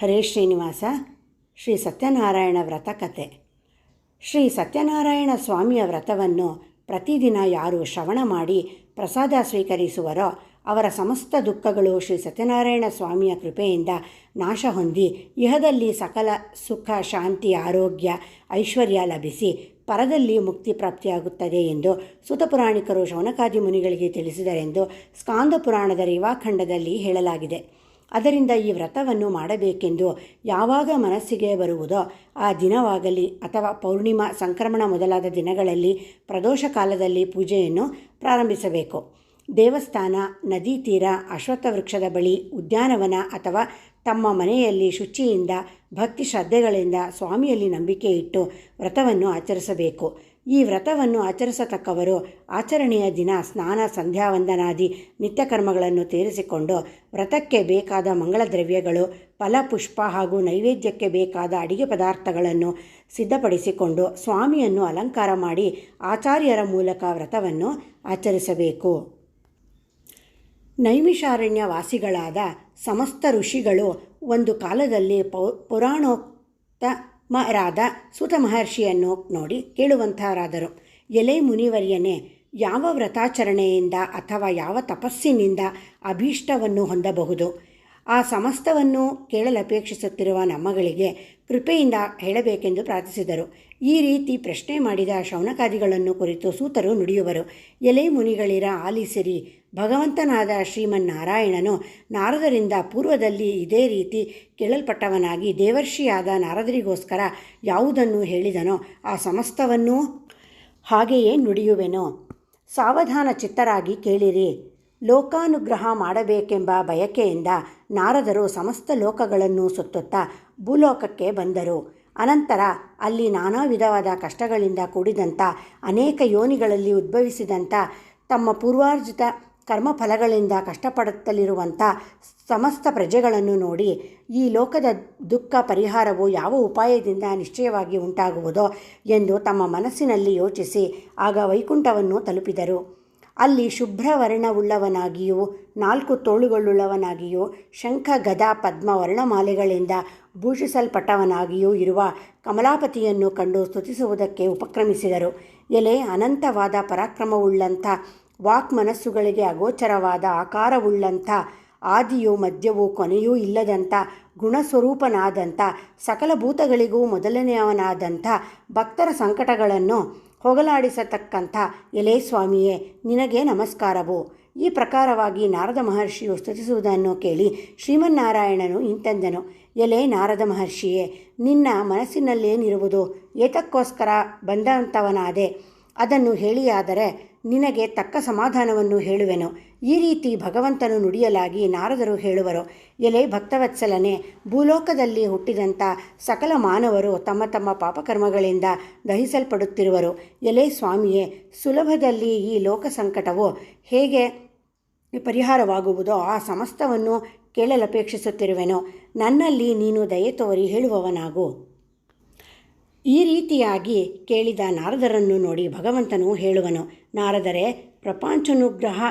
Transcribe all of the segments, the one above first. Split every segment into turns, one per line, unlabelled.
ಹರೇ ಶ್ರೀನಿವಾಸ, ಶ್ರೀ ಸತ್ಯನಾರಾಯಣ ವ್ರತ ಕತೆ. ಶ್ರೀ ಸತ್ಯನಾರಾಯಣ ಸ್ವಾಮಿಯ ವ್ರತವನ್ನು ಪ್ರತಿದಿನ ಯಾರು ಶ್ರವಣ ಮಾಡಿ ಪ್ರಸಾದ ಸ್ವೀಕರಿಸುವರೋ ಅವರ ಸಮಸ್ತ ದುಃಖಗಳು ಶ್ರೀ ಸತ್ಯನಾರಾಯಣ ಸ್ವಾಮಿಯ ಕೃಪೆಯಿಂದ ನಾಶ ಹೊಂದಿ ಇಹದಲ್ಲಿ ಸಕಲ ಸುಖ, ಶಾಂತಿ, ಆರೋಗ್ಯ, ಐಶ್ವರ್ಯ ಲಭಿಸಿ ಪರದಲ್ಲಿ ಮುಕ್ತಿ ಪ್ರಾಪ್ತಿಯಾಗುತ್ತದೆ ಎಂದು ಸುತಪುರಾಣಿಕರು ಶೌನಕಾದಿ ಮುನಿಗಳಿಗೆ ತಿಳಿಸಿದರೆಂದು ಸ್ಕಾಂದ ಪುರಾಣದ ರೇವಾಖಂಡದಲ್ಲಿ ಹೇಳಲಾಗಿದೆ. ಅದರಿಂದ ಈ ವ್ರತವನ್ನು ಮಾಡಬೇಕೆಂದು ಯಾವಾಗ ಮನಸ್ಸಿಗೆ ಬರುವುದೋ ಆ ದಿನವಾಗಲಿ ಅಥವಾ ಪೌರ್ಣಿಮಾ ಸಂಕ್ರಮಣ ಮೊದಲಾದ ದಿನಗಳಲ್ಲಿ ಪ್ರದೋಷ ಕಾಲದಲ್ಲಿ ಪೂಜೆಯನ್ನು ಪ್ರಾರಂಭಿಸಬೇಕು. ದೇವಸ್ಥಾನ, ನದಿ ತೀರ, ಅಶ್ವತ್ಥ ವೃಕ್ಷದ ಬಳಿ, ಉದ್ಯಾನವನ ಅಥವಾ ತಮ್ಮ ಮನೆಯಲ್ಲಿ ಶುಚಿಯಿಂದ ಭಕ್ತಿ ಶ್ರದ್ಧೆಗಳಿಂದ ಸ್ವಾಮಿಯಲ್ಲಿ ನಂಬಿಕೆ ಇಟ್ಟು ವ್ರತವನ್ನು ಆಚರಿಸಬೇಕು. ಈ ವ್ರತವನ್ನು ಆಚರಿಸತಕ್ಕವರು ಆಚರಣೆಯ ದಿನ ಸ್ನಾನ, ಸಂಧ್ಯಾವಂದನಾದಿ, ನಿತ್ಯಕರ್ಮಗಳನ್ನು ತೀರಿಸಿಕೊಂಡು ವ್ರತಕ್ಕೆ ಬೇಕಾದ ಮಂಗಳ ದ್ರವ್ಯಗಳು ಫಲ ಪುಷ್ಪ ಹಾಗೂ ನೈವೇದ್ಯಕ್ಕೆ ಬೇಕಾದ ಅಡಿಗೆ ಪದಾರ್ಥಗಳನ್ನು ಸಿದ್ಧಪಡಿಸಿಕೊಂಡು ಸ್ವಾಮಿಯನ್ನು ಅಲಂಕಾರ ಮಾಡಿ ಆಚಾರ್ಯರ ಮೂಲಕ ವ್ರತವನ್ನು ಆಚರಿಸಬೇಕು. ನೈಮಿಷಾರಣ್ಯ ವಾಸಿಗಳಾದ ಸಮಸ್ತ ಋಷಿಗಳು ಒಂದು ಕಾಲದಲ್ಲಿ ಪೌ ಪುರಾಣೋಕ್ತಮರಾದ ಸುತ ಮಹರ್ಷಿಯನ್ನು ನೋಡಿ ಕೇಳುವಂತಹರಾದರು ಎಲೆ ಮುನಿವರ್ಯನೇ, ಯಾವ ವ್ರತಾಚರಣೆಯಿಂದ ಅಥವಾ ಯಾವ ತಪಸ್ಸಿನಿಂದ ಅಭೀಷ್ಟವನ್ನು ಹೊಂದಬಹುದು? ಆ ಸಮಸ್ತವನ್ನು ಕೇಳಲಪೇಕ್ಷಿಸುತ್ತಿರುವ ನಮ್ಮಗಳಿಗೆ ಕೃಪೆಯಿಂದ ಹೇಳಬೇಕೆಂದು ಪ್ರಾರ್ಥಿಸಿದರು. ಈ ರೀತಿ ಪ್ರಶ್ನೆ ಮಾಡಿದ ಶೌನಕಾದಿಗಳನ್ನು ಕುರಿತು ಸೂತರು ನುಡಿಯುವರು. ಎಲೆ ಮುನಿಗಳಿರ ಆಲಿಸಿರಿ ಭಗವಂತನಾದ ಶ್ರೀಮನ್ನಾರಾಯಣನು ನಾರದರಿಂದ ಪೂರ್ವದಲ್ಲಿ ಇದೇ ರೀತಿ ಕೇಳಲ್ಪಟ್ಟವನಾಗಿ ದೇವರ್ಷಿಯಾದ ನಾರದರಿಗೋಸ್ಕರ ಯಾವುದನ್ನು ಹೇಳಿದನೋ ಆ ಸಮಸ್ತವನ್ನೂ ಹಾಗೆಯೇ ನುಡಿಯುವೆನು. ಸಾವಧಾನ ಚಿತ್ತರಾಗಿ ಕೇಳಿರಿ. ಲೋಕಾನುಗ್ರಹ ಮಾಡಬೇಕೆಂಬ ಬಯಕೆಯಿಂದ ನಾರದರು ಸಮಸ್ತ ಲೋಕಗಳನ್ನು ಸುತ್ತುತ್ತಾ ಭೂಲೋಕಕ್ಕೆ ಬಂದರು. ಅನಂತರ ಅಲ್ಲಿ ನಾನಾ ವಿಧವಾದ ಕಷ್ಟಗಳಿಂದ ಕೂಡಿದಂಥ ಅನೇಕ ಯೋನಿಗಳಲ್ಲಿ ಉದ್ಭವಿಸಿದಂಥ ತಮ್ಮ ಪೂರ್ವಾರ್ಜಿತ ಕರ್ಮಫಲಗಳಿಂದ ಕಷ್ಟಪಡುತ್ತಲಿರುವಂಥ ಸಮಸ್ತ ಪ್ರಜೆಗಳನ್ನು ನೋಡಿ ಈ ಲೋಕದ ದುಃಖ ಪರಿಹಾರವು ಯಾವ ಉಪಾಯದಿಂದ ನಿಶ್ಚಯವಾಗಿ ಉಂಟಾಗುವುದೋ ಎಂದು ತಮ್ಮ ಮನಸ್ಸಿನಲ್ಲಿ ಯೋಚಿಸಿ ಆಗ ವೈಕುಂಠವನ್ನು ತಲುಪಿದರು. ಅಲ್ಲಿ ಶುಭ್ರವರ್ಣವುಳ್ಳವನಾಗಿಯೂ, ನಾಲ್ಕು ತೋಳುಗಳುಳ್ಳವನಾಗಿಯೂ ಶಂಖ ಗದಾ ಪದ್ಮ ವರ್ಣಮಾಲೆಗಳಿಂದ ಭೂಷಿಸಲ್ಪಟ್ಟವನಾಗಿಯೂ ಇರುವ ಕಮಲಾಪತಿಯನ್ನು ಕಂಡು ಸ್ತುತಿಸುವುದಕ್ಕೆ ಉಪಕ್ರಮಿಸಿದರು. ಎಲೆ ಅನಂತವಾದ ಪರಾಕ್ರಮವುಳ್ಳಂಥ ವಾಕ್ ಮನಸ್ಸುಗಳಿಗೆ ಅಗೋಚರವಾದ ಆಕಾರವುಳ್ಳಂಥ ಆದಿಯೂ ಮಧ್ಯವೋ ಕೊನೆಯೂ ಇಲ್ಲದಂಥ ಗುಣಸ್ವರೂಪನಾದಂಥ ಸಕಲ ಭೂತಗಳಿಗೂ ಮೊದಲನೆಯವನಾದಂಥ ಭಕ್ತರ ಸಂಕಟಗಳನ್ನು ಹೊಗಲಾಡಿಸತಕ್ಕಂಥ ಎಲೆ ಸ್ವಾಮಿಯೇ ನಿನಗೆ ನಮಸ್ಕಾರವು. ಈ ಪ್ರಕಾರವಾಗಿ ನಾರದ ಮಹರ್ಷಿಯು ಸ್ತುತಿಸುವುದನ್ನು ಕೇಳಿ ಶ್ರೀಮನ್ನಾರಾಯಣನು ಇಂತೆಂದನು, ಎಲೆ ನಾರದ ಮಹರ್ಷಿಯೇ, ನಿನ್ನ ಮನಸ್ಸಿನಲ್ಲೇನಿರುವುದು? ಏತಕ್ಕೋಸ್ಕರ ಬಂದಂಥವನಾದೆ? ಅದನ್ನು ಹೇಳಿಯಾದರೆ ನಿನಗೆ ತಕ್ಕ ಸಮಾಧಾನವನ್ನು ಹೇಳುವೆನು. ಈ ರೀತಿ ಭಗವಂತನು ನುಡಿಯಲಾಗಿ ನಾರದರು ಹೇಳುವರು. ಎಲೆ ಭಕ್ತವತ್ಸಲನೆ, ಭೂಲೋಕದಲ್ಲಿ ಹುಟ್ಟಿದಂಥ ಸಕಲ ಮಾನವರು ತಮ್ಮ ತಮ್ಮ ಪಾಪಕರ್ಮಗಳಿಂದ ದಹಿಸಲ್ಪಡುತ್ತಿರುವರು. ಎಲೆ ಸ್ವಾಮಿಯೇ, ಸುಲಭದಲ್ಲಿ ಈ ಲೋಕ ಸಂಕಟವು ಹೇಗೆ ಪರಿಹಾರವಾಗುವುದೋ ಆ ಸಮಸ್ತವನ್ನು ಕೇಳಲಪೇಕ್ಷಿಸುತ್ತಿರುವೆನು. ನನ್ನಲ್ಲಿ ನೀನು ದಯೆ ತೋರಿ ಹೇಳುವವನಾಗು. ಈ ರೀತಿಯಾಗಿ ಕೇಳಿದ ನಾರದರನ್ನು ನೋಡಿ ಭಗವಂತನು ಹೇಳುವನು, ನಾರದರೆ ಪ್ರಪಂಚನುಗ್ರಹ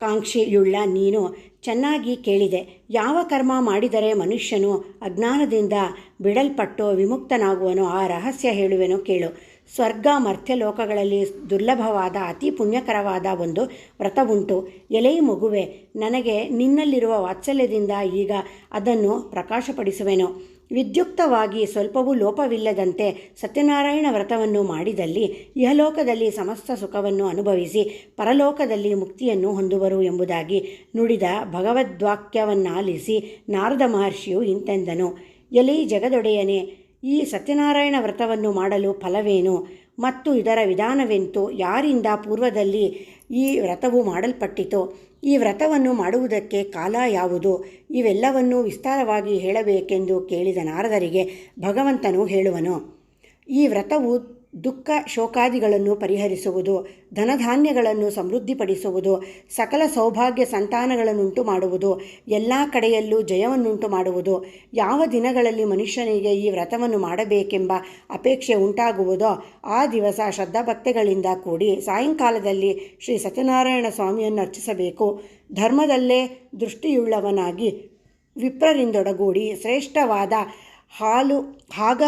ಕಾಂಕ್ಷೆಯುಳ್ಳ ನೀನು ಚೆನ್ನಾಗಿ ಕೇಳಿದೆ. ಯಾವ ಕರ್ಮ ಮಾಡಿದರೆ ಮನುಷ್ಯನು ಅಜ್ಞಾನದಿಂದ ಬಿಡಲ್ಪಟ್ಟು ವಿಮುಕ್ತನಾಗುವನು? ಆ ರಹಸ್ಯ ಹೇಳುವೆನು, ಕೇಳು. ಸ್ವರ್ಗ ಮರ್ತ್ಯಲೋಕಗಳಲ್ಲಿ ದುರ್ಲಭವಾದ, ಅತಿ ಪುಣ್ಯಕರವಾದ ಒಂದು ವ್ರತವುಂಟು ಎಲೆ ಮಗುವೆ, ನನಗೆ ನಿನ್ನಲ್ಲಿರುವ ವಾತ್ಸಲ್ಯದಿಂದ ಈಗ ಅದನ್ನು ಪ್ರಕಾಶಪಡಿಸುವೆನು. ವಿದ್ಯುಕ್ತವಾಗಿ ಸ್ವಲ್ಪವೂ ಲೋಪವಿಲ್ಲದಂತೆ ಸತ್ಯನಾರಾಯಣ ವ್ರತವನ್ನು ಮಾಡಿದಲ್ಲಿ ಇಹಲೋಕದಲ್ಲಿ ಸಮಸ್ತ ಸುಖವನ್ನು ಅನುಭವಿಸಿ ಪರಲೋಕದಲ್ಲಿ ಮುಕ್ತಿಯನ್ನು ಹೊಂದುವರು ಎಂಬುದಾಗಿ ನುಡಿದ ಭಗವದ್ವಾಕ್ಯವನ್ನಾಲಿಸಿ ನಾರದ ಮಹರ್ಷಿಯು ಇಂತೆಂದನು. ಎಲಿ ಜಗದೊಡೆಯನೇ, ಈ ಸತ್ಯನಾರಾಯಣ ವ್ರತವನ್ನು ಮಾಡಲು ಫಲವೇನು? ಮತ್ತು ಇದರ ವಿಧಾನವೆಂತು? ಯಾರಿಂದ ಪೂರ್ವದಲ್ಲಿ ಈ ವ್ರತವು ಮಾಡಲ್ಪಟ್ಟಿತೋ? ಈ ವ್ರತವನ್ನು ಮಾಡುವುದಕ್ಕೆ ಕಾಲ ಯಾವುದು? ಇವೆಲ್ಲವನ್ನೂ ವಿಸ್ತಾರವಾಗಿ ಹೇಳಬೇಕೆಂದು ಕೇಳಿದ ನಾರದರಿಗೆ ಭಗವಂತನು ಹೇಳುವನು ಈ ವ್ರತವು ದುಃಖ ಶೋಕಾದಿಗಳನ್ನು ಪರಿಹರಿಸುವುದು, ಧನಧಾನ್ಯಗಳನ್ನು ಸಮೃದ್ಧಿಪಡಿಸುವುದು, ಸಕಲ ಸೌಭಾಗ್ಯ ಸಂತಾನಗಳನ್ನುಂಟು ಮಾಡುವುದು, ಎಲ್ಲ ಕಡೆಯಲ್ಲೂ ಜಯವನ್ನುಂಟು ಮಾಡುವುದು, ಯಾವ ದಿನಗಳಲ್ಲಿ ಮನುಷ್ಯನಿಗೆ ಈ ವ್ರತವನ್ನು ಮಾಡಬೇಕೆಂಬ ಅಪೇಕ್ಷೆ ಉಂಟಾಗುವುದೋ ಆ ದಿವಸ ಶ್ರದ್ಧಾಭಕ್ತಿಗಳಿಂದ ಕೂಡಿ ಸಾಯಂಕಾಲದಲ್ಲಿ ಶ್ರೀ ಸತ್ಯನಾರಾಯಣ ಸ್ವಾಮಿಯನ್ನು ಅರ್ಚಿಸಬೇಕು. ಧರ್ಮದಲ್ಲೇ ದೃಷ್ಟಿಯುಳ್ಳವನಾಗಿ ವಿಪ್ರರಿಂದೊಡಗೂಡಿ ಶ್ರೇಷ್ಠವಾದ ಹಾಲು, ಹಾಗ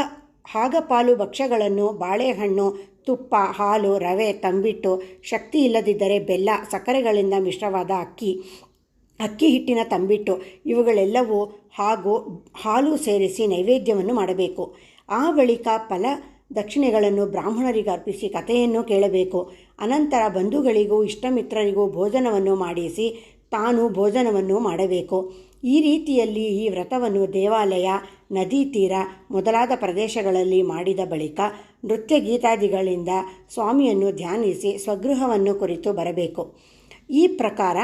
ಹಾಗಪಾಲು ಭಕ್ಷ್ಯಗಳನ್ನು, ಬಾಳೆಹಣ್ಣು, ತುಪ್ಪ, ಹಾಲು, ರವೆ ತಂಬಿಟ್ಟು ಶಕ್ತಿ ಇಲ್ಲದಿದ್ದರೆ ಬೆಲ್ಲ, ಸಕ್ಕರೆಗಳಿಂದ ಮಿಶ್ರವಾದ ಅಕ್ಕಿ ಅಕ್ಕಿ ಹಿಟ್ಟಿನ ತಂಬಿಟ್ಟು ಇವುಗಳೆಲ್ಲವೂ ಹಾಗೂ ಹಾಲು ಸೇರಿಸಿ ನೈವೇದ್ಯವನ್ನು ಮಾಡಬೇಕು. ಆ ಬಳಿಕ ಫಲ ದಕ್ಷಿಣೆಗಳನ್ನು ಬ್ರಾಹ್ಮಣರಿಗೆ ಅರ್ಪಿಸಿ ಕಥೆಯನ್ನು ಕೇಳಬೇಕು. ಅನಂತರ ಬಂಧುಗಳಿಗೂ, ಇಷ್ಟಮಿತ್ರರಿಗೂ ಭೋಜನವನ್ನು ಮಾಡಿಸಿ ತಾನು ಭೋಜನವನ್ನು ಮಾಡಬೇಕು. ಈ ರೀತಿಯಲ್ಲಿ ಈ ವ್ರತವನ್ನು ದೇವಾಲಯ, ನದಿ ತೀರ ಮೊದಲಾದ ಪ್ರದೇಶಗಳಲ್ಲಿ ಮಾಡಿದ ಬಳಿಕ ನೃತ್ಯ ಗೀತಾದಿಗಳಿಂದ ಸ್ವಾಮಿಯನ್ನು ಧ್ಯಾನಿಸಿ ಸ್ವಗೃಹವನ್ನು ಕುರಿತು ಬರಬೇಕು. ಈ ಪ್ರಕಾರ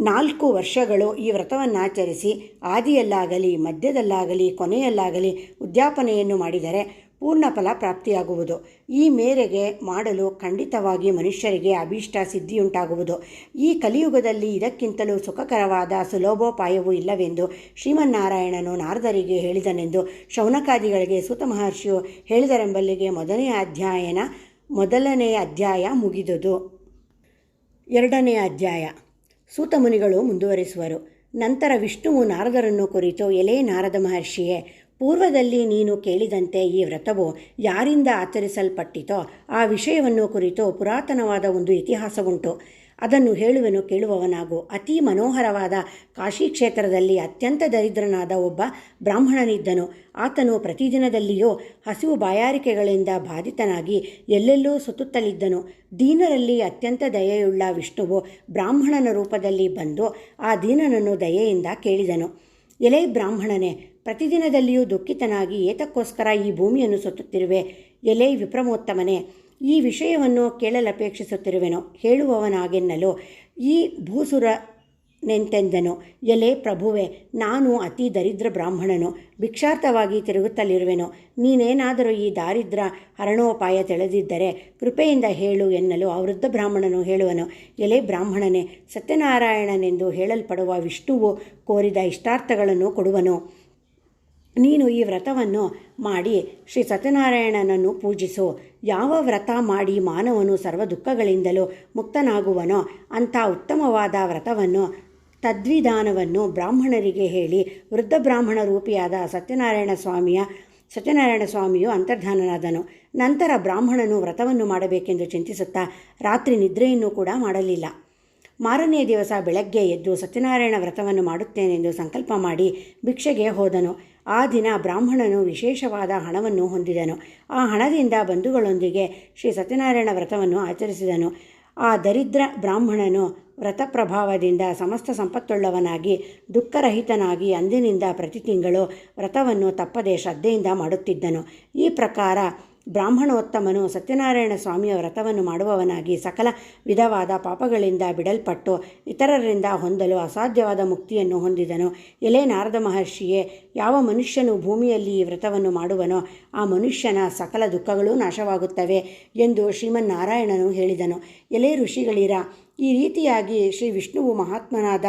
ನಾಲ್ಕು ವರ್ಷಗಳು ಈ ವ್ರತವನ್ನು ಆಚರಿಸಿ ಆದಿಯಲ್ಲಾಗಲಿ, ಮಧ್ಯದಲ್ಲಾಗಲಿ, ಕೊನೆಯಲ್ಲಾಗಲಿ ಉದ್ಯಾಪನೆಯನ್ನು ಮಾಡಿದರೆ ಪೂರ್ಣ ಫಲ ಪ್ರಾಪ್ತಿಯಾಗುವುದು. ಈ ಮೇರೆಗೆ ಮಾಡಲು ಖಂಡಿತವಾಗಿ ಮನುಷ್ಯರಿಗೆ ಅಭೀಷ್ಟ ಸಿದ್ಧಿಯುಂಟಾಗುವುದು. ಈ ಕಲಿಯುಗದಲ್ಲಿ ಇದಕ್ಕಿಂತಲೂ ಸುಖಕರವಾದ ಸುಲಭೋಪಾಯವೂ ಇಲ್ಲವೆಂದು ಶ್ರೀಮನ್ನಾರಾಯಣನು ನಾರದರಿಗೆ ಹೇಳಿದನೆಂದು ಶೌನಕಾದಿಗಳಿಗೆ ಸೂತ ಮಹರ್ಷಿಯು ಹೇಳಿದರೆಂಬಲ್ಲಿಗೆ ಮೊದಲನೆಯ ಅಧ್ಯಾಯನ ಮೊದಲನೆಯ ಅಧ್ಯಾಯ ಮುಗಿದುದು. ಎರಡನೆಯ ಅಧ್ಯಾಯ. ಸೂತ ಮುನಿಗಳು ಮುಂದುವರಿಸುವರು. ನಂತರ ವಿಷ್ಣುವು ನಾರದರನ್ನು ಕುರಿತು ಎಲೆ ನಾರದ ಮಹರ್ಷಿಯೇ ಪೂರ್ವದಲ್ಲಿ ನೀನು ಕೇಳಿದಂತೆ ಈ ವ್ರತವು ಯಾರಿಂದ ಆಚರಿಸಲ್ಪಟ್ಟಿತೋ ಆ ವಿಷಯವನ್ನು ಕುರಿತು ಪುರಾತನವಾದ ಒಂದು ಇತಿಹಾಸವುಂಟು. ಅದನ್ನು ಹೇಳುವೆನು ಕೇಳುವವನಾಗು. ಅತಿ ಮನೋಹರವಾದ ಕಾಶಿ ಕ್ಷೇತ್ರದಲ್ಲಿ ಅತ್ಯಂತ ದರಿದ್ರನಾದ ಒಬ್ಬ ಬ್ರಾಹ್ಮಣನಿದ್ದನು. ಆತನು ಪ್ರತಿದಿನದಲ್ಲಿಯೂ ಹಸಿವು ಬಾಯಾರಿಕೆಗಳಿಂದ ಬಾಧಿತನಾಗಿ ಎಲ್ಲೆಲ್ಲೂ ಸುತ್ತುತ್ತಲಿದ್ದನು ದೀನರಲ್ಲಿ ಅತ್ಯಂತ ದಯೆಯುಳ್ಳ ವಿಷ್ಣುವು ಬ್ರಾಹ್ಮಣನ ರೂಪದಲ್ಲಿ ಬಂದು ಆ ದೀನನನ್ನು ದಯೆಯಿಂದ ಕೇಳಿದನು. ಎಲೆ ಬ್ರಾಹ್ಮಣನೇ ಪ್ರತಿದಿನದಲ್ಲಿಯೂ ದುಃಖಿತನಾಗಿ ಏತಕ್ಕೋಸ್ಕರ ಈ ಭೂಮಿಯನ್ನು ಸುತ್ತುತ್ತಿರುವೆ. ಎಲೆ ವಿಪ್ರಮೋತ್ತಮನೇ, ಈ ವಿಷಯವನ್ನು ಕೇಳಲಪೇಕ್ಷಿಸುತ್ತಿರುವೆನು. ಹೇಳುವವನಾಗೆನ್ನಲು ಈ ಭೂಸುರ ನೆಂತೆಂದನು ಎಲೆ ಪ್ರಭುವೆ, ನಾನು ಅತಿ ದರಿದ್ರ ಬ್ರಾಹ್ಮಣನು. ಭಿಕ್ಷಾರ್ಥವಾಗಿ ತಿರುಗುತ್ತಲಿರುವೆನು. ನೀನೇನಾದರೂ ಈ ದಾರಿದ್ರ ಹರಣೋಪಾಯ ತಿಳಿದಿದ್ದರೆ ಕೃಪೆಯಿಂದ ಹೇಳು ಎನ್ನಲು ಆ ವೃದ್ಧ ಬ್ರಾಹ್ಮಣನು ಹೇಳುವನು. ಎಲೆ ಬ್ರಾಹ್ಮಣನೇ, ಸತ್ಯನಾರಾಯಣನೆಂದು ಹೇಳಲ್ಪಡುವ ವಿಷ್ಣುವು ಕೋರಿದ ಇಷ್ಟಾರ್ಥಗಳನ್ನು ಕೊಡುವನು. ನೀನು ಈ ವ್ರತವನ್ನು ಮಾಡಿ ಶ್ರೀ ಸತ್ಯನಾರಾಯಣನನ್ನು ಪೂಜಿಸು. ಯಾವ ವ್ರತ ಮಾಡಿ ಮಾನವನು ಸರ್ವ ದುಃಖಗಳಿಂದಲೂ ಮುಕ್ತನಾಗುವನೋ ಅಂಥ ಉತ್ತಮವಾದ ವ್ರತವನ್ನು, ತದ್ವಿಧಾನವನ್ನು ಬ್ರಾಹ್ಮಣರಿಗೆ ಹೇಳಿ ವೃದ್ಧ ಬ್ರಾಹ್ಮಣ ರೂಪಿಯಾದ ಸತ್ಯನಾರಾಯಣ ಸ್ವಾಮಿಯ, ಸತ್ಯನಾರಾಯಣ ಸ್ವಾಮಿಯು ಅಂತರ್ಧಾನನಾದನು. ನಂತರ ಬ್ರಾಹ್ಮಣನು ವ್ರತವನ್ನು ಮಾಡಬೇಕೆಂದು ಚಿಂತಿಸುತ್ತಾ ರಾತ್ರಿ ನಿದ್ರೆಯನ್ನು ಕೂಡ ಮಾಡಲಿಲ್ಲ. ಮಾರನೆಯ ದಿವಸ ಬೆಳಗ್ಗೆ ಎದ್ದು ಸತ್ಯನಾರಾಯಣ ವ್ರತವನ್ನು ಮಾಡುತ್ತೇನೆಂದು ಸಂಕಲ್ಪ ಮಾಡಿ ಭಿಕ್ಷೆಗೆ ಹೋದನು. ಆ ದಿನ ಬ್ರಾಹ್ಮಣನು ವಿಶೇಷವಾದ ಹಣವನ್ನು ಹೊಂದಿದನು. ಆ ಹಣದಿಂದ ಬಂಧುಗಳೊಂದಿಗೆ ಶ್ರೀ ಸತ್ಯನಾರಾಯಣ ವ್ರತವನ್ನು ಆಚರಿಸಿದನು. ಆ ದರಿದ್ರ ಬ್ರಾಹ್ಮಣನು ವ್ರತ ಪ್ರಭಾವದಿಂದ ಸಮಸ್ತ ಸಂಪತ್ತುಳ್ಳವನಾಗಿ, ದುಃಖರಹಿತನಾಗಿ ಅಂದಿನಿಂದ ಪ್ರತಿ ತಿಂಗಳು ವ್ರತವನ್ನು ತಪ್ಪದೆ ಶ್ರದ್ಧೆಯಿಂದ ಮಾಡುತ್ತಿದ್ದನು. ಈ ಪ್ರಕಾರ ಬ್ರಾಹ್ಮಣೋತ್ತಮನು ಸತ್ಯನಾರಾಯಣ ಸ್ವಾಮಿಯ ವ್ರತವನ್ನು ಮಾಡುವವನಾಗಿ ಸಕಲ ವಿಧವಾದ ಪಾಪಗಳಿಂದ ಬಿಡಲ್ಪಟ್ಟು ಇತರರಿಂದ ಹೊಂದಲು ಅಸಾಧ್ಯವಾದ ಮುಕ್ತಿಯನ್ನು ಹೊಂದಿದನು. ಎಲೆ ನಾರದ ಮಹರ್ಷಿಯೇ, ಯಾವ ಮನುಷ್ಯನು ಭೂಮಿಯಲ್ಲಿ ಈ ವ್ರತವನ್ನು ಮಾಡುವನೋ ಆ ಮನುಷ್ಯನ ಸಕಲ ದುಃಖಗಳು ನಾಶವಾಗುತ್ತವೆ ಎಂದು ಶ್ರೀಮನ್ನಾರಾಯಣನು ಹೇಳಿದನು. ಎಲೆ ಋಷಿಗಳಿರ, ಈ ರೀತಿಯಾಗಿ ಶ್ರೀ ವಿಷ್ಣುವು ಮಹಾತ್ಮನಾದ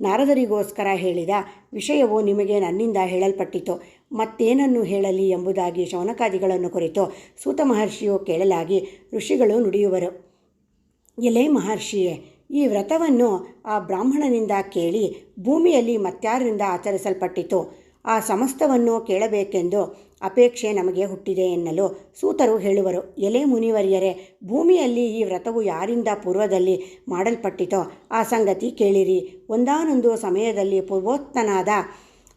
ನಾರದರಿಗೋಸ್ಕರ ಹೇಳಿದ ವಿಷಯವು ನಿಮಗೆ ನನ್ನಿಂದ ಹೇಳಲ್ಪಟ್ಟಿತು. ಮತ್ತೇನನ್ನು ಹೇಳಲಿ ಎಂಬುದಾಗಿ ಶೌನಕಾದಿಗಳನ್ನು ಕುರಿತು ಸೂತ ಮಹರ್ಷಿಯು ಕೇಳಲಾಗಿ ಋಷಿಗಳು ನುಡಿಯುವರು. ಎಲೆ ಮಹರ್ಷಿಯೇ, ಈ ವ್ರತವನ್ನು ಆ ಬ್ರಾಹ್ಮಣನಿಂದ ಕೇಳಿ ಭೂಮಿಯಲ್ಲಿ ಮತ್ಯಾರರಿಂದ ಆಚರಿಸಲ್ಪಟ್ಟಿತು. ಆ ಸಮಸ್ತವನ್ನು ಕೇಳಬೇಕೆಂದು ಅಪೇಕ್ಷೆ ನಮಗೆ ಹುಟ್ಟಿದೆ ಎನ್ನಲು ಸೂತರು ಹೇಳುವರು. ಎಲೆ ಮುನಿವರಿಯರೇ, ಭೂಮಿಯಲ್ಲಿ ಈ ವ್ರತವು ಯಾರಿಂದ ಪೂರ್ವದಲ್ಲಿ ಮಾಡಲ್ಪಟ್ಟಿತೋ ಆ ಸಂಗತಿ ಕೇಳಿರಿ. ಒಂದಾನೊಂದು ಸಮಯದಲ್ಲಿ ಪೂರ್ವೋತ್ತನಾದ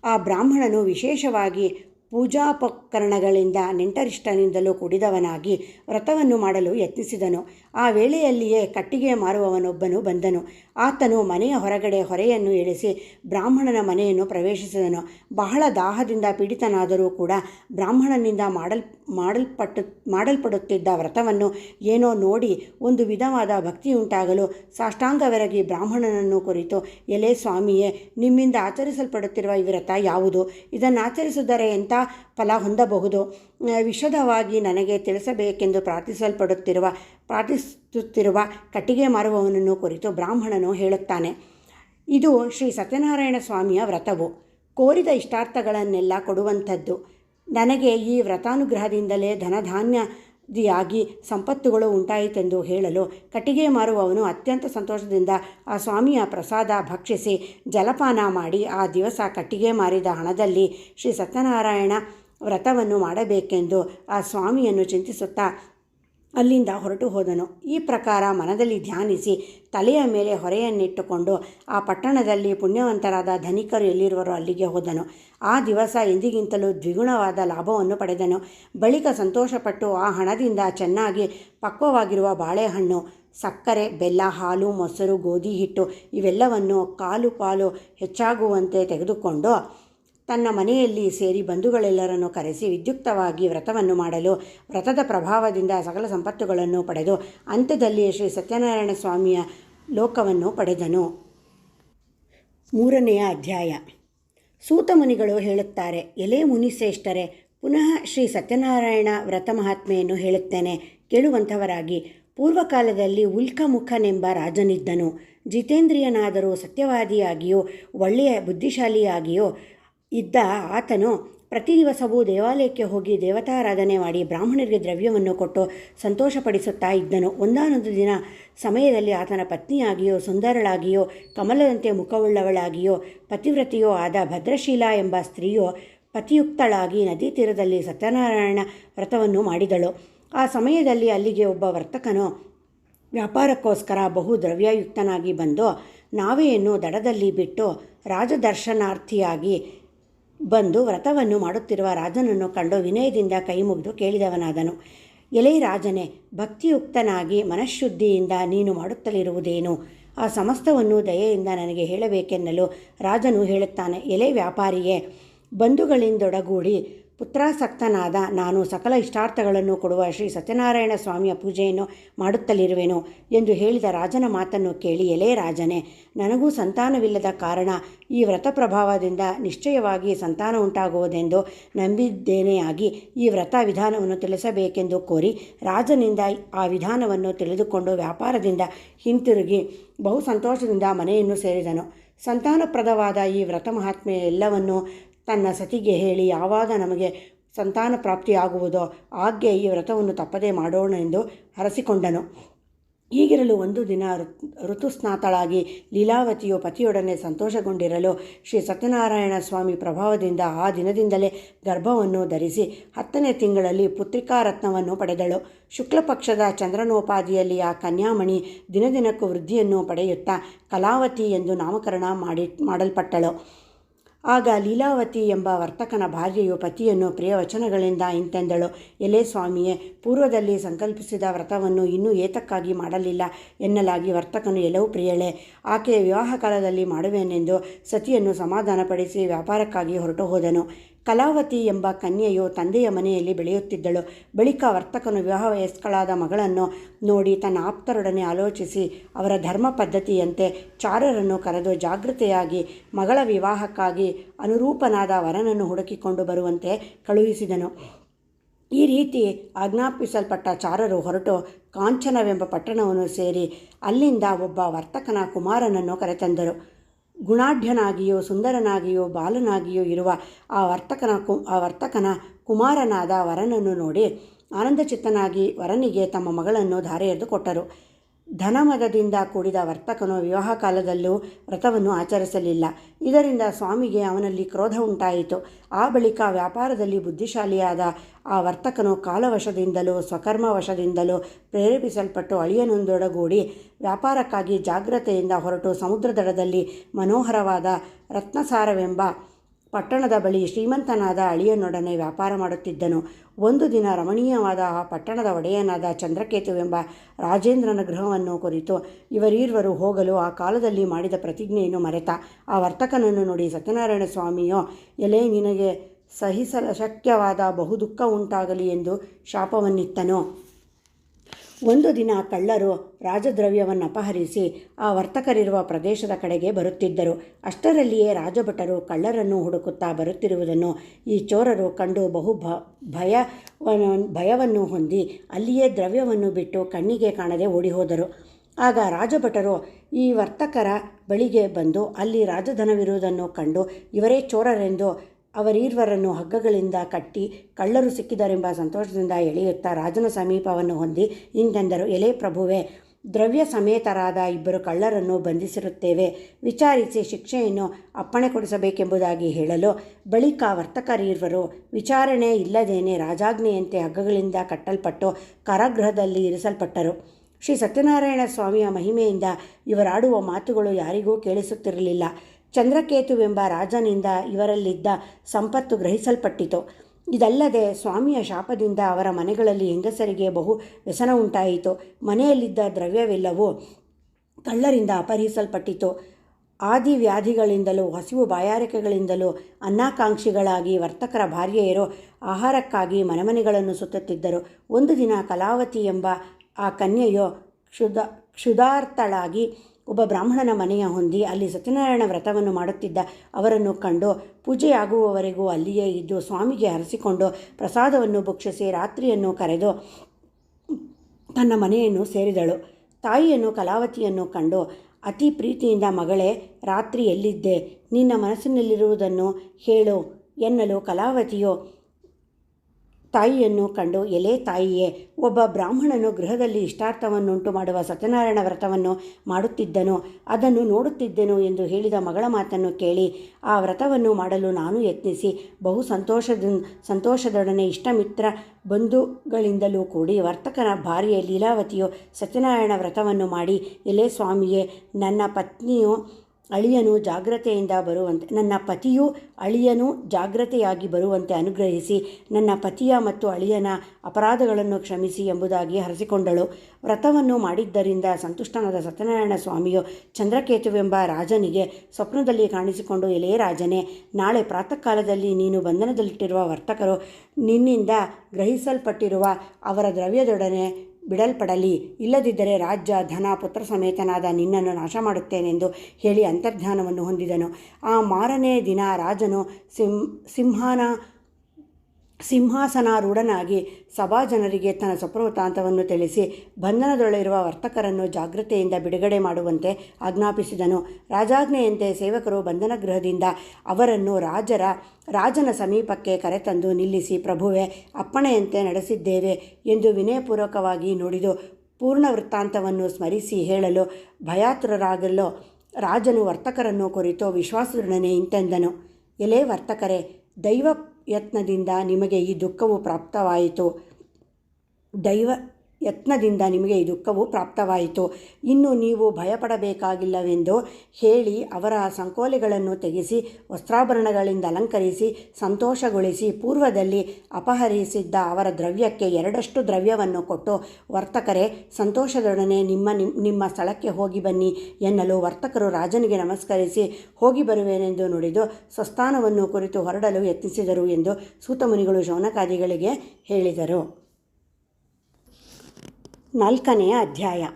ಆ ಬ್ರಾಹ್ಮಣನು ವಿಶೇಷವಾಗಿ ಪೂಜಾಪಕರಣಗಳಿಂದ ನೆಂಟರಿಷ್ಟನಿಂದಲೂ ಕೂಡಿದವನಾಗಿ ವ್ರತವನ್ನು ಮಾಡಲು ಯತ್ನಿಸಿದನು. ಆ ವೇಳೆಯಲ್ಲಿಯೇ ಕಟ್ಟಿಗೆ ಮಾರುವವನೊಬ್ಬನು ಬಂದನು. ಆತನು ಮನೆಯ ಹೊರಗಡೆ ಹೊರೆಯನ್ನು ಇಳಿಸಿ ಬ್ರಾಹ್ಮಣನ ಮನೆಯನ್ನು ಪ್ರವೇಶಿಸಿದನು. ಬಹಳ ದಾಹದಿಂದ ಪೀಡಿತನಾದರೂ ಕೂಡ ಬ್ರಾಹ್ಮಣನಿಂದ ಮಾಡಲ್, ಮಾಡಲ್ಪಟ್ಟು, ಮಾಡಲ್ಪಡುತ್ತಿದ್ದ ವ್ರತವನ್ನು ಏನೋ ನೋಡಿ ಒಂದು ವಿಧವಾದ ಭಕ್ತಿಯುಂಟಾಗಲು ಸಾಷ್ಟಾಂಗವೆರಗಿ ಬ್ರಾಹ್ಮಣನನ್ನು ಕುರಿತು, ಎಲೆ ಸ್ವಾಮಿಯೇ, ನಿಮ್ಮಿಂದ ಆಚರಿಸಲ್ಪಡುತ್ತಿರುವ ಈ ವ್ರತ ಯಾವುದು? ಇದನ್ನು ಆಚರಿಸಿದರೆ ಎಂಥ ಫಲ ಹೊಂದಬಹುದು? ವಿಶದವಾಗಿ ನನಗೆ ತಿಳಿಸಬೇಕೆಂದು ಪ್ರಾರ್ಥಿಸಲ್ಪಡುತ್ತಿರುವ ಪ್ರಾರ್ಥಿಸುತ್ತಿರುವ ಕಟ್ಟಿಗೆ ಮಾರುವವನನ್ನು ಕುರಿತು ಬ್ರಾಹ್ಮಣನು ಹೇಳುತ್ತಾನೆ, ಇದು ಶ್ರೀ ಸತ್ಯನಾರಾಯಣ ಸ್ವಾಮಿಯ ವ್ರತವು. ಕೋರಿದ ಇಷ್ಟಾರ್ಥಗಳನ್ನೆಲ್ಲ ಕೊಡುವಂಥದ್ದು. ನನಗೆ ಈ ವ್ರತಾನುಗ್ರಹದಿಂದಲೇ ಧನಧಾನ್ಯದಿಯಾಗಿ ಸಂಪತ್ತುಗಳು ಉಂಟಾಯಿತೆಂದು ಹೇಳಲು ಕಟ್ಟಿಗೆ ಮಾರುವವನು ಅತ್ಯಂತ ಸಂತೋಷದಿಂದ ಆ ಸ್ವಾಮಿಯ ಪ್ರಸಾದ ಭಕ್ಷಿಸಿ ಜಲಪಾನ ಮಾಡಿ ಆ ದಿವಸ ಕಟ್ಟಿಗೆ ಮಾರಿದ ಹಣದಲ್ಲಿ ಶ್ರೀ ಸತ್ಯನಾರಾಯಣ ವ್ರತವನ್ನು ಮಾಡಬೇಕೆಂದು ಆ ಸ್ವಾಮಿಯನ್ನು ಚಿಂತಿಸುತ್ತಾ ಅಲ್ಲಿಂದ ಹೊರಟು ಹೋದನು. ಈ ಪ್ರಕಾರ ಮನದಲ್ಲಿ ಧ್ಯಾನಿಸಿ ತಲೆಯ ಮೇಲೆ ಹೊರೆಯನ್ನಿಟ್ಟುಕೊಂಡು ಆ ಪಟ್ಟಣದಲ್ಲಿ ಪುಣ್ಯವಂತರಾದ ಧನಿಕರು ಎಲ್ಲಿರುವರೋ ಅಲ್ಲಿಗೆ ಹೋದನು. ಆ ದಿವಸ ಎಂದಿಗಿಂತಲೂ ದ್ವಿಗುಣವಾದ ಲಾಭವನ್ನು ಪಡೆದನು. ಬಳಿಕ ಸಂತೋಷಪಟ್ಟು ಆ ಹಣದಿಂದ ಚೆನ್ನಾಗಿ ಪಕ್ವವಾಗಿರುವ ಬಾಳೆಹಣ್ಣು, ಸಕ್ಕರೆ, ಬೆಲ್ಲ, ಹಾಲು, ಮೊಸರು, ಗೋಧಿ ಹಿಟ್ಟು ಇವೆಲ್ಲವನ್ನು ಕಾಲು ಪಾಲು ಹೆಚ್ಚಾಗುವಂತೆ ತೆಗೆದುಕೊಂಡು ತನ್ನ ಮನೆಯಲ್ಲಿ ಸೇರಿ ಬಂಧುಗಳೆಲ್ಲರನ್ನು ಕರೆಸಿ ವಿದ್ಯುಕ್ತವಾಗಿ ವ್ರತವನ್ನು ಮಾಡಲು ವ್ರತದ ಪ್ರಭಾವದಿಂದ ಸಕಲ ಸಂಪತ್ತುಗಳನ್ನು ಪಡೆದು ಅಂತ್ಯದಲ್ಲಿ ಶ್ರೀ ಸತ್ಯನಾರಾಯಣ ಸ್ವಾಮಿಯ ಲೋಕವನ್ನು ಪಡೆದನು. ಮೂರನೆಯ ಅಧ್ಯಾಯ. ಸೂತ ಮುನಿಗಳು ಹೇಳುತ್ತಾರೆ, ಎಲೆ ಮುನಿಶ್ರೇಷ್ಠರೇ, ಪುನಃ ಶ್ರೀ ಸತ್ಯನಾರಾಯಣ ವ್ರತ ಮಹಾತ್ಮೆಯನ್ನು ಹೇಳುತ್ತೇನೆ. ಕೇಳುವಂಥವರಾಗಿ, ಪೂರ್ವಕಾಲದಲ್ಲಿ ಉಲ್ಕಮುಖನೆಂಬ ರಾಜನಿದ್ದನು. ಜಿತೇಂದ್ರಿಯನಾದರೂ ಸತ್ಯವಾದಿಯಾಗಿಯೋ, ಒಳ್ಳೆಯ ಬುದ್ಧಿಶಾಲಿಯಾಗಿಯೋ ಇದ್ದ ಆತನು ಪ್ರತಿ ದಿವಸವೂ ದೇವಾಲಯಕ್ಕೆ ಹೋಗಿ ದೇವತಾರಾಧನೆ ಮಾಡಿ ಬ್ರಾಹ್ಮಣರಿಗೆ ದ್ರವ್ಯವನ್ನು ಕೊಟ್ಟು ಸಂತೋಷಪಡಿಸುತ್ತಾ ಇದ್ದನು. ಒಂದಾನೊಂದು ದಿನ ಸಮಯದಲ್ಲಿ ಆತನ ಪತ್ನಿಯಾಗಿಯೋ, ಸುಂದರಳಾಗಿಯೋ, ಕಮಲದಂತೆ ಮುಖವುಳ್ಳವಳಾಗಿಯೋ, ಪತಿವ್ರತಿಯೋ ಆದ ಭದ್ರಶೀಲ ಎಂಬ ಸ್ತ್ರೀಯೋ ಪತಿಯುಕ್ತಳಾಗಿ ನದಿ ತೀರದಲ್ಲಿ ಸತ್ಯನಾರಾಯಣ ವ್ರತವನ್ನು ಮಾಡಿದಳು. ಆ ಸಮಯದಲ್ಲಿ ಅಲ್ಲಿಗೆ ಒಬ್ಬ ವರ್ತಕನು ವ್ಯಾಪಾರಕ್ಕೋಸ್ಕರ ಬಹು ದ್ರವ್ಯಯುಕ್ತನಾಗಿ ಬಂದು ನಾವೆಯನ್ನು ದಡದಲ್ಲಿ ಬಿಟ್ಟು ರಾಜದರ್ಶನಾರ್ಥಿಯಾಗಿ ಬಂದು ವ್ರತವನ್ನು ಮಾಡುತ್ತಿರುವ ರಾಜನನ್ನು ಕಂಡು ವಿನಯದಿಂದ ಕೈ ಮುಗಿದು ಕೇಳಿದವನಾದನು. ಎಲೆ ರಾಜನೇ, ಭಕ್ತಿಯುಕ್ತನಾಗಿ ಮನಃಶುದ್ಧಿಯಿಂದ ನೀನು ಮಾಡುತ್ತಲಿರುವುದೇನು? ಆ ಸಮಸ್ತವನ್ನು ದಯೆಯಿಂದ ನನಗೆ ಹೇಳಬೇಕೆನ್ನಲು ರಾಜನು ಹೇಳುತ್ತಾನೆ. ಎಲೆ ವ್ಯಾಪಾರಿಯೇ, ಬಂಧುಗಳಿಂದೊಡಗೂಡಿ ಪುತ್ರಾಸಕ್ತನಾದ ನಾನು ಸಕಲ ಇಷ್ಟಾರ್ಥಗಳನ್ನು ಕೊಡುವ ಶ್ರೀ ಸತ್ಯನಾರಾಯಣ ಸ್ವಾಮಿಯ ಪೂಜೆಯನ್ನು ಮಾಡುತ್ತಲಿರುವೆನು ಎಂದು ಹೇಳಿದ ರಾಜನ ಮಾತನ್ನು ಕೇಳಿ ಎಲೇ ರಾಜನೇ, ನನಗೂ ಸಂತಾನವಿಲ್ಲದ ಕಾರಣ ಈ ವ್ರತ ಪ್ರಭಾವದಿಂದ ನಿಶ್ಚಯವಾಗಿ ಸಂತಾನ ಉಂಟಾಗುವುದೆಂದು ನಂಬಿದ್ದೇನೆಯಾಗಿ ಈ ವ್ರತ ವಿಧಾನವನ್ನು ತಿಳಿಸಬೇಕೆಂದು ಕೋರಿ ರಾಜನಿಂದ ಆ ವಿಧಾನವನ್ನು ತಿಳಿದುಕೊಂಡು ವ್ಯಾಪಾರದಿಂದ ಹಿಂತಿರುಗಿ ಬಹು ಸಂತೋಷದಿಂದ ಮನೆಯನ್ನು ಸೇರಿದನು. ಸಂತಾನಪ್ರದವಾದ ಈ ವ್ರತ ಮಹಾತ್ಮೆಯ ಎಲ್ಲವನ್ನು ತನ್ನ ಸತಿಗೆ ಹೇಳಿ, ಯಾವಾಗ ನಮಗೆ ಸಂತಾನ ಪ್ರಾಪ್ತಿಯಾಗುವುದೋ ಆಗ್ಗೆ ಈ ವ್ರತವನ್ನು ತಪ್ಪದೇ ಮಾಡೋಣ ಎಂದು ಹರಸಿಕೊಂಡನು. ಹೀಗಿರಲು ಒಂದು ದಿನ ಋತುಸ್ನಾತಳಾಗಿ ಲೀಲಾವತಿಯು ಪತಿಯೊಡನೆ ಸಂತೋಷಗೊಂಡಿರಲು ಶ್ರೀ ಸತ್ಯನಾರಾಯಣ ಸ್ವಾಮಿ ಪ್ರಭಾವದಿಂದ ಆ ದಿನದಿಂದಲೇ ಗರ್ಭವನ್ನು ಧರಿಸಿ ಹತ್ತನೇ ತಿಂಗಳಲ್ಲಿ ಪುತ್ರಿಕಾರತ್ನವನ್ನು ಪಡೆದಳು. ಶುಕ್ಲಪಕ್ಷದ ಚಂದ್ರನೋಪಾದಿಯಲ್ಲಿ ಆ ಕನ್ಯಾಮಣಿ ದಿನದಿನಕ್ಕೂ ವೃದ್ಧಿಯನ್ನು ಪಡೆಯುತ್ತಾ ಕಲಾವತಿ ಎಂದು ನಾಮಕರಣ ಮಾಡಿ, ಮಾಡಲ್ಪಟ್ಟಳು. ಆಗ ಲೀಲಾವತಿ ಎಂಬ ವರ್ತಕನ ಭಾರ್ಯೆಯು ಪತಿಯನ್ನು ಪ್ರಿಯವಚನಗಳಿಂದ ಇಂತೆಂದಳು, ಎಲೆ ಸ್ವಾಮಿಯೇ, ಪೂರ್ವದಲ್ಲಿ ಸಂಕಲ್ಪಿಸಿದ ವ್ರತವನ್ನು ಇನ್ನೂ ಏತಕ್ಕಾಗಿ ಮಾಡಲಿಲ್ಲ ಎನ್ನಲಾಗಿ ವರ್ತಕನು ಎಲವು ಪ್ರಿಯಳೆ, ಆಕೆಯ ವಿವಾಹ ಕಾಲದಲ್ಲಿ ಮಾಡುವೆನೆಂದು ಸತಿಯನ್ನು ಸಮಾಧಾನಪಡಿಸಿ ವ್ಯಾಪಾರಕ್ಕಾಗಿ ಹೊರಟು ಹೋದನು. ಕಲಾವತಿ ಎಂಬ ಕನ್ಯೆಯು ತಂದೆಯ ಮನೆಯಲ್ಲಿ ಬೆಳೆಯುತ್ತಿದ್ದಳು. ಬಳಿಕ ವರ್ತಕನು ವಿವಾಹ ವಯಸ್ಕಳಾದ ಮಗಳನ್ನು ನೋಡಿ ತನ್ನ ಆಪ್ತರೊಡನೆ ಆಲೋಚಿಸಿ, ಅವರ ಧರ್ಮ ಪದ್ಧತಿಯಂತೆ ಚಾರರನ್ನು ಕರೆದು ಜಾಗೃತೆಯಾಗಿ ಮಗಳ ವಿವಾಹಕ್ಕಾಗಿ ಅನುರೂಪನಾದ ವರನನ್ನು ಹುಡುಕಿಕೊಂಡು ಬರುವಂತೆ ಕಳುಹಿಸಿದನು. ಈ ರೀತಿ ಆಜ್ಞಾಪಿಸಲ್ಪಟ್ಟ ಚಾರರು ಹೊರಟು ಕಾಂಚನವೆಂಬ ಪಟ್ಟಣವನ್ನು ಸೇರಿ ಅಲ್ಲಿಂದ ಒಬ್ಬ ವರ್ತಕನ ಕುಮಾರನನ್ನು ಕರೆತಂದರು. ಗುಣಾಢ್ಯನಾಗಿಯೋ, ಸುಂದರನಾಗಿಯೋ, ಬಾಲನಾಗಿಯೋ ಇರುವ ಆ ವರ್ತಕನ ಕು ಆ ವರ್ತಕನ ಕುಮಾರನಾದ ವರನನ್ನು ನೋಡಿ ಆನಂದಚಿತ್ತನಾಗಿ ವರನಿಗೆ ತಮ್ಮ ಮಗಳನ್ನು ಧಾರೆ ಕೊಟ್ಟರು. ಧನಮದದಿಂದ ಕೂಡಿದ ವರ್ತಕನು ವಿವಾಹ ಕಾಲದಲ್ಲೂ ವ್ರತವನ್ನು ಆಚರಿಸಲಿಲ್ಲ. ಇದರಿಂದ ಸ್ವಾಮಿಗೆ ಅವನಲ್ಲಿ ಕ್ರೋಧ ಉಂಟಾಯಿತು. ಆ ಬಳಿಕ ವ್ಯಾಪಾರದಲ್ಲಿ ಬುದ್ಧಿಶಾಲಿಯಾದ ಆ ವರ್ತಕನು ಕಾಲವಶದಿಂದಲೂ ಸ್ವಕರ್ಮವಶದಿಂದಲೂ ಪ್ರೇರೇಪಿಸಲ್ಪಟ್ಟು ಅಳಿಯನೊಂದೊಡಗೂಡಿ ವ್ಯಾಪಾರಕ್ಕಾಗಿ ಜಾಗ್ರತೆಯಿಂದ ಹೊರಟು ಸಮುದ್ರದಡದಲ್ಲಿ ಮನೋಹರವಾದ ರತ್ನಸಾರವೆಂಬ ಪಟ್ಟಣದ ಬಳಿ ಶ್ರೀಮಂತನಾದ ಅಳಿಯನೊಡನೆ ವ್ಯಾಪಾರ ಮಾಡುತ್ತಿದ್ದನು. ಒಂದು ದಿನ ರಮಣೀಯವಾದ ಆ ಪಟ್ಟಣದ ಒಡೆಯನಾದ ಚಂದ್ರಕೇತುವೆಂಬ ರಾಜೇಂದ್ರನ ಗೃಹವನ್ನು ಕುರಿತು. ಇವರೀರ್ವರು ಹೋಗಲು ಆ ಕಾಲದಲ್ಲಿ ಮಾಡಿದ ಪ್ರತಿಜ್ಞೆಯನ್ನು ಮರೆತ, ಆ ವರ್ತಕನನ್ನು ನೋಡಿ ಸತ್ಯನಾರಾಯಣ ಸ್ವಾಮಿಯೋ, ಎಲೆ ನಿನಗೆ ಸಹಿಸಲ, ಶಕ್ಯವಾದ ಬಹುದುಃಖ ಉಂಟಾಗಲಿ ಎಂದು ಶಾಪವನ್ನಿತ್ತನು. ಒಂದು ದಿನ ಕಳ್ಳರು ರಾಜದ್ರವ್ಯವನ್ನು ಅಪಹರಿಸಿ ಆ ವರ್ತಕರಿರುವ ಪ್ರದೇಶದ ಕಡೆಗೆ ಬರುತ್ತಿದ್ದರು. ಅಷ್ಟರಲ್ಲಿಯೇ ರಾಜಭಟರು ಕಳ್ಳರನ್ನು ಹುಡುಕುತ್ತಾ ಬರುತ್ತಿರುವುದನ್ನು ಈ ಚೋರರು ಕಂಡು ಬಹು ಭಯ, ಭಯವನ್ನು ಹೊಂದಿ ಅಲ್ಲಿಯೇ ದ್ರವ್ಯವನ್ನು ಬಿಟ್ಟು ಕಣ್ಣಿಗೆ ಕಾಣದೆ ಓಡಿಹೋದರು. ಆಗ ರಾಜಭಟರು ಈ ವರ್ತಕರ ಬಳಿಗೆ ಬಂದು ಅಲ್ಲಿ ರಾಜಧನವಿರುವುದನ್ನು ಕಂಡು ಇವರೇ ಚೋರರೆಂದು ಅವರೀರ್ವರನ್ನು ಹಗ್ಗಗಳಿಂದ ಕಟ್ಟಿ ಕಳ್ಳರು ಸಿಕ್ಕಿದರೆಂಬ ಸಂತೋಷದಿಂದ ಎಳೆಯುತ್ತಾ ರಾಜನ ಸಮೀಪವನ್ನು ಹೊಂದಿ ಇಂತೆಂದರು, ಎಲೆ ಪ್ರಭುವೆ, ದ್ರವ್ಯ ಸಮೇತರಾದ ಇಬ್ಬರು ಕಳ್ಳರನ್ನು ಬಂಧಿಸಿರುತ್ತೇವೆ. ವಿಚಾರಿಸಿ ಶಿಕ್ಷೆಯನ್ನು ಅಪ್ಪಣೆ ಕೊಡಿಸಬೇಕೆಂಬುದಾಗಿ ಹೇಳಲು ಬಳಿಕ ವರ್ತಕರೀರ್ವರು, ವಿಚಾರಣೆ ಇಲ್ಲದೇನೆ ರಾಜಾಜ್ಞೆಯಂತೆ ಹಗ್ಗಗಳಿಂದ ಕಟ್ಟಲ್ಪಟ್ಟು ಕಾರಾಗೃಹದಲ್ಲಿ ಇರಿಸಲ್ಪಟ್ಟರು. ಶ್ರೀ ಸತ್ಯನಾರಾಯಣ ಸ್ವಾಮಿಯ ಮಹಿಮೆಯಿಂದ ಇವರಾಡುವ ಮಾತುಗಳು ಯಾರಿಗೂ ಕೇಳಿಸುತ್ತಿರಲಿಲ್ಲ. ಚಂದ್ರಕೇತುವೆಂಬ ರಾಜನಿಂದ ಇವರಲ್ಲಿದ್ದ ಸಂಪತ್ತು ಗ್ರಹಿಸಲ್ಪಟ್ಟಿತು. ಇದಲ್ಲದೆ ಸ್ವಾಮಿಯ ಶಾಪದಿಂದ ಅವರ ಮನೆಗಳಲ್ಲಿ ಹೆಂಗಸರಿಗೆ ಬಹು ವ್ಯಸನ ಉಂಟಾಯಿತು. ಮನೆಯಲ್ಲಿದ್ದ ದ್ರವ್ಯವೆಲ್ಲವೂ ಕಳ್ಳರಿಂದ ಅಪಹರಿಸಲ್ಪಟ್ಟಿತು. ಆದಿ ವ್ಯಾಧಿಗಳಿಂದಲೂ ಹಸಿವು ಬಾಯಾರಿಕೆಗಳಿಂದಲೂ, ಅನ್ನಾಕಾಂಕ್ಷಿಗಳಾಗಿ ವರ್ತಕರ ಭಾರ್ಯೆಯರು ಆಹಾರಕ್ಕಾಗಿ ಮನೆಮನೆಗಳನ್ನು ಸುತ್ತುತ್ತಿದ್ದರು. ಒಂದು ದಿನ ಕಲಾವತಿ ಎಂಬ ಆ ಕನ್ಯೆಯು ಕ್ಷುದ ಕ್ಷುಧಾರ್ಥಳಾಗಿ ಒಬ್ಬ ಬ್ರಾಹ್ಮಣನ ಮನೆಯ ಹೊಂದಿ ಅಲ್ಲಿ ಸತ್ಯನಾರಾಯಣ ವ್ರತವನ್ನು ಮಾಡುತ್ತಿದ್ದ ಅವರನ್ನು ಕಂಡು ಪೂಜೆಯಾಗುವವರೆಗೂ ಅಲ್ಲಿಯೇ ಇದ್ದು ಸ್ವಾಮಿಗೆ ಹರಸಿಕೊಂಡು ಪ್ರಸಾದವನ್ನು ಭಕ್ಷಿಸಿ ರಾತ್ರಿಯನ್ನು ಕರೆದು ತನ್ನ ಮನೆಯನ್ನು ಸೇರಿದಳು. ತಾಯಿಯನ್ನು ಕಲಾವತಿಯನ್ನು ಕಂಡು ಅತಿ ಪ್ರೀತಿಯಿಂದ, ಮಗಳೇ, ರಾತ್ರಿ ಎಲ್ಲಿದ್ದೆ? ನಿನ್ನ ಮನಸ್ಸಿನಲ್ಲಿರುವುದನ್ನು ಹೇಳು ಎನ್ನಲು ಕಲಾವತಿಯು ತಾಯಿಯನ್ನು ಕಂಡು, ಎಲೆ ತಾಯಿಯೇ, ಒಬ್ಬ ಬ್ರಾಹ್ಮಣನು ಗೃಹದಲ್ಲಿ ಇಷ್ಟಾರ್ಥವನ್ನುಂಟು ಮಾಡುವ ಸತ್ಯನಾರಾಯಣ ವ್ರತವನ್ನು ಮಾಡುತ್ತಿದ್ದನು, ಅದನ್ನು ನೋಡುತ್ತಿದ್ದೆನು ಎಂದು ಹೇಳಿದ ಮಗಳ ಮಾತನ್ನು ಕೇಳಿ, ಆ ವ್ರತವನ್ನು ಮಾಡಲು ನಾನು ಯತ್ನಿಸಿ, ಬಹು ಸಂತೋಷದ ಸಂತೋಷದೊಡನೆ ಇಷ್ಟಮಿತ್ರ ಬಂಧುಗಳಿಂದಲೂ ಕೂಡಿ ವರ್ತಕನ ಭಾರ್ಯೆ ಲೀಲಾವತಿಯು ಸತ್ಯನಾರಾಯಣ ವ್ರತವನ್ನು ಮಾಡಿ, ಎಲೆ ಸ್ವಾಮಿಯೇ, ನನ್ನ ಪತ್ನಿಯು ಅಳಿಯನು ಜಾಗ್ರತೆಯಿಂದ ಬರುವಂತೆ, ನನ್ನ ಪತಿಯು ಅಳಿಯನು ಜಾಗ್ರತೆಯಾಗಿ ಬರುವಂತೆ ಅನುಗ್ರಹಿಸಿ, ನನ್ನ ಪತಿಯ ಮತ್ತು ಅಳಿಯನ ಅಪರಾಧಗಳನ್ನು ಕ್ಷಮಿಸಿ ಎಂಬುದಾಗಿ ಹರಸಿಕೊಂಡಳು. ವ್ರತವನ್ನು ಮಾಡಿದ್ದರಿಂದ ಸಂತುಷ್ಟನಾದ ಸತ್ಯನಾರಾಯಣ ಸ್ವಾಮಿಯು ಚಂದ್ರಕೇತುವೆಂಬ ರಾಜನಿಗೆ ಸ್ವಪ್ನದಲ್ಲಿ ಕಾಣಿಸಿಕೊಂಡು, ಎಲೇ ರಾಜನೇ, ನಾಳೆ ಪ್ರಾತಃ ಕಾಲದಲ್ಲಿ ನೀನು ಬಂಧನದಲ್ಲಿಟ್ಟಿರುವ ವರ್ತಕರು ನಿನ್ನಿಂದ ಗ್ರಹಿಸಲ್ಪಟ್ಟಿರುವ ಅವರ ದ್ರವ್ಯದೊಡನೆ ಬಿಡಲ್ಪಡಲಿ. ಇಲ್ಲದಿದ್ದರೆ ರಾಜ್ಯ ಧನ ಪುತ್ರ ಸಮೇತನಾದ ನಿನ್ನನ್ನು ನಾಶ ಮಾಡುತ್ತೇನೆಂದು ಹೇಳಿ ಅಂತರ್ಧಾನವನ್ನು ಹೊಂದಿದನು. ಆ ಮಾರನೇ ದಿನ ರಾಜನು ಸಿಂ, ಸಿಂಹಾನ ಸಿಂಹಾಸನಾರೂಢನಾಗಿ ಸಭಾಜನರಿಗೆ ತನ್ನ ಸ್ವಪ್ರವೃತ್ತಾಂತವನ್ನು ತಿಳಿಸಿ ಬಂಧನದೊಳಗಿರುವ ವರ್ತಕರನ್ನು ಜಾಗ್ರತೆಯಿಂದ ಬಿಡುಗಡೆ ಮಾಡುವಂತೆ ಆಜ್ಞಾಪಿಸಿದನು. ರಾಜಾಜ್ಞೆಯಂತೆ ಸೇವಕರು ಬಂಧನ ಗೃಹದಿಂದ ಅವರನ್ನು ರಾಜರ, ರಾಜನ ಸಮೀಪಕ್ಕೆ ಕರೆತಂದು ನಿಲ್ಲಿಸಿ, ಪ್ರಭುವೆ, ಅಪ್ಪಣೆಯಂತೆ ನಡೆಸಿದ್ದೇವೆ ಎಂದು ವಿನಯಪೂರ್ವಕವಾಗಿ ನುಡಿದು ಪೂರ್ಣ ವೃತ್ತಾಂತವನ್ನು ಸ್ಮರಿಸಿ ಹೇಳಲು ಭಯಾತುರರಾಗಲು ರಾಜನು ವರ್ತಕರನ್ನು ಕುರಿತು ವಿಶ್ವಾಸದೊಡನೆ ಇಂತೆಂದನು. ಎಲೆ ವರ್ತಕರೇ, ದೈವ ಯತ್ನದಿಂದ ನಿಮಗೆ ಈ ದುಃಖವು ಪ್ರಾಪ್ತವಾಯಿತು. ದೈವ ಯತ್ನದಿಂದ ನಿಮಗೆ ಈ ದುಃಖವು ಪ್ರಾಪ್ತವಾಯಿತು. ಇನ್ನು ನೀವು ಭಯಪಡಬೇಕಾಗಿಲ್ಲವೆಂದು ಹೇಳಿ ಅವರ ಸಂಕೋಲೆಗಳನ್ನು ತೆಗೆಸಿ, ವಸ್ತ್ರಾಭರಣಗಳಿಂದ ಅಲಂಕರಿಸಿ, ಸಂತೋಷಗೊಳಿಸಿ, ಪೂರ್ವದಲ್ಲಿ ಅಪಹರಿಸಿದ್ದ ಅವರ ದ್ರವ್ಯಕ್ಕೆ ಎರಡಷ್ಟು ದ್ರವ್ಯವನ್ನು ಕೊಟ್ಟು, ವರ್ತಕರೇ, ಸಂತೋಷದೊಡನೆ ನಿಮ್ಮ ನಿಮ್ಮ ಸ್ಥಳಕ್ಕೆ ಹೋಗಿ ಬನ್ನಿ ಎನ್ನಲು ವರ್ತಕರು ರಾಜನಿಗೆ ನಮಸ್ಕರಿಸಿ, ಹೋಗಿ ಬರುವೇನೆಂದು ನುಡಿದು ಸ್ವಸ್ಥಾನವನ್ನು ಕುರಿತು ಹೊರಡಲು ಯತ್ನಿಸಿದರು ಎಂದು ಸೂತಮುನಿಗಳು ಶೌನಕಾದಿಗಳಿಗೆ ಹೇಳಿದರು. ನಾಲ್ಕನೆಯ ಅಧ್ಯಾಯ.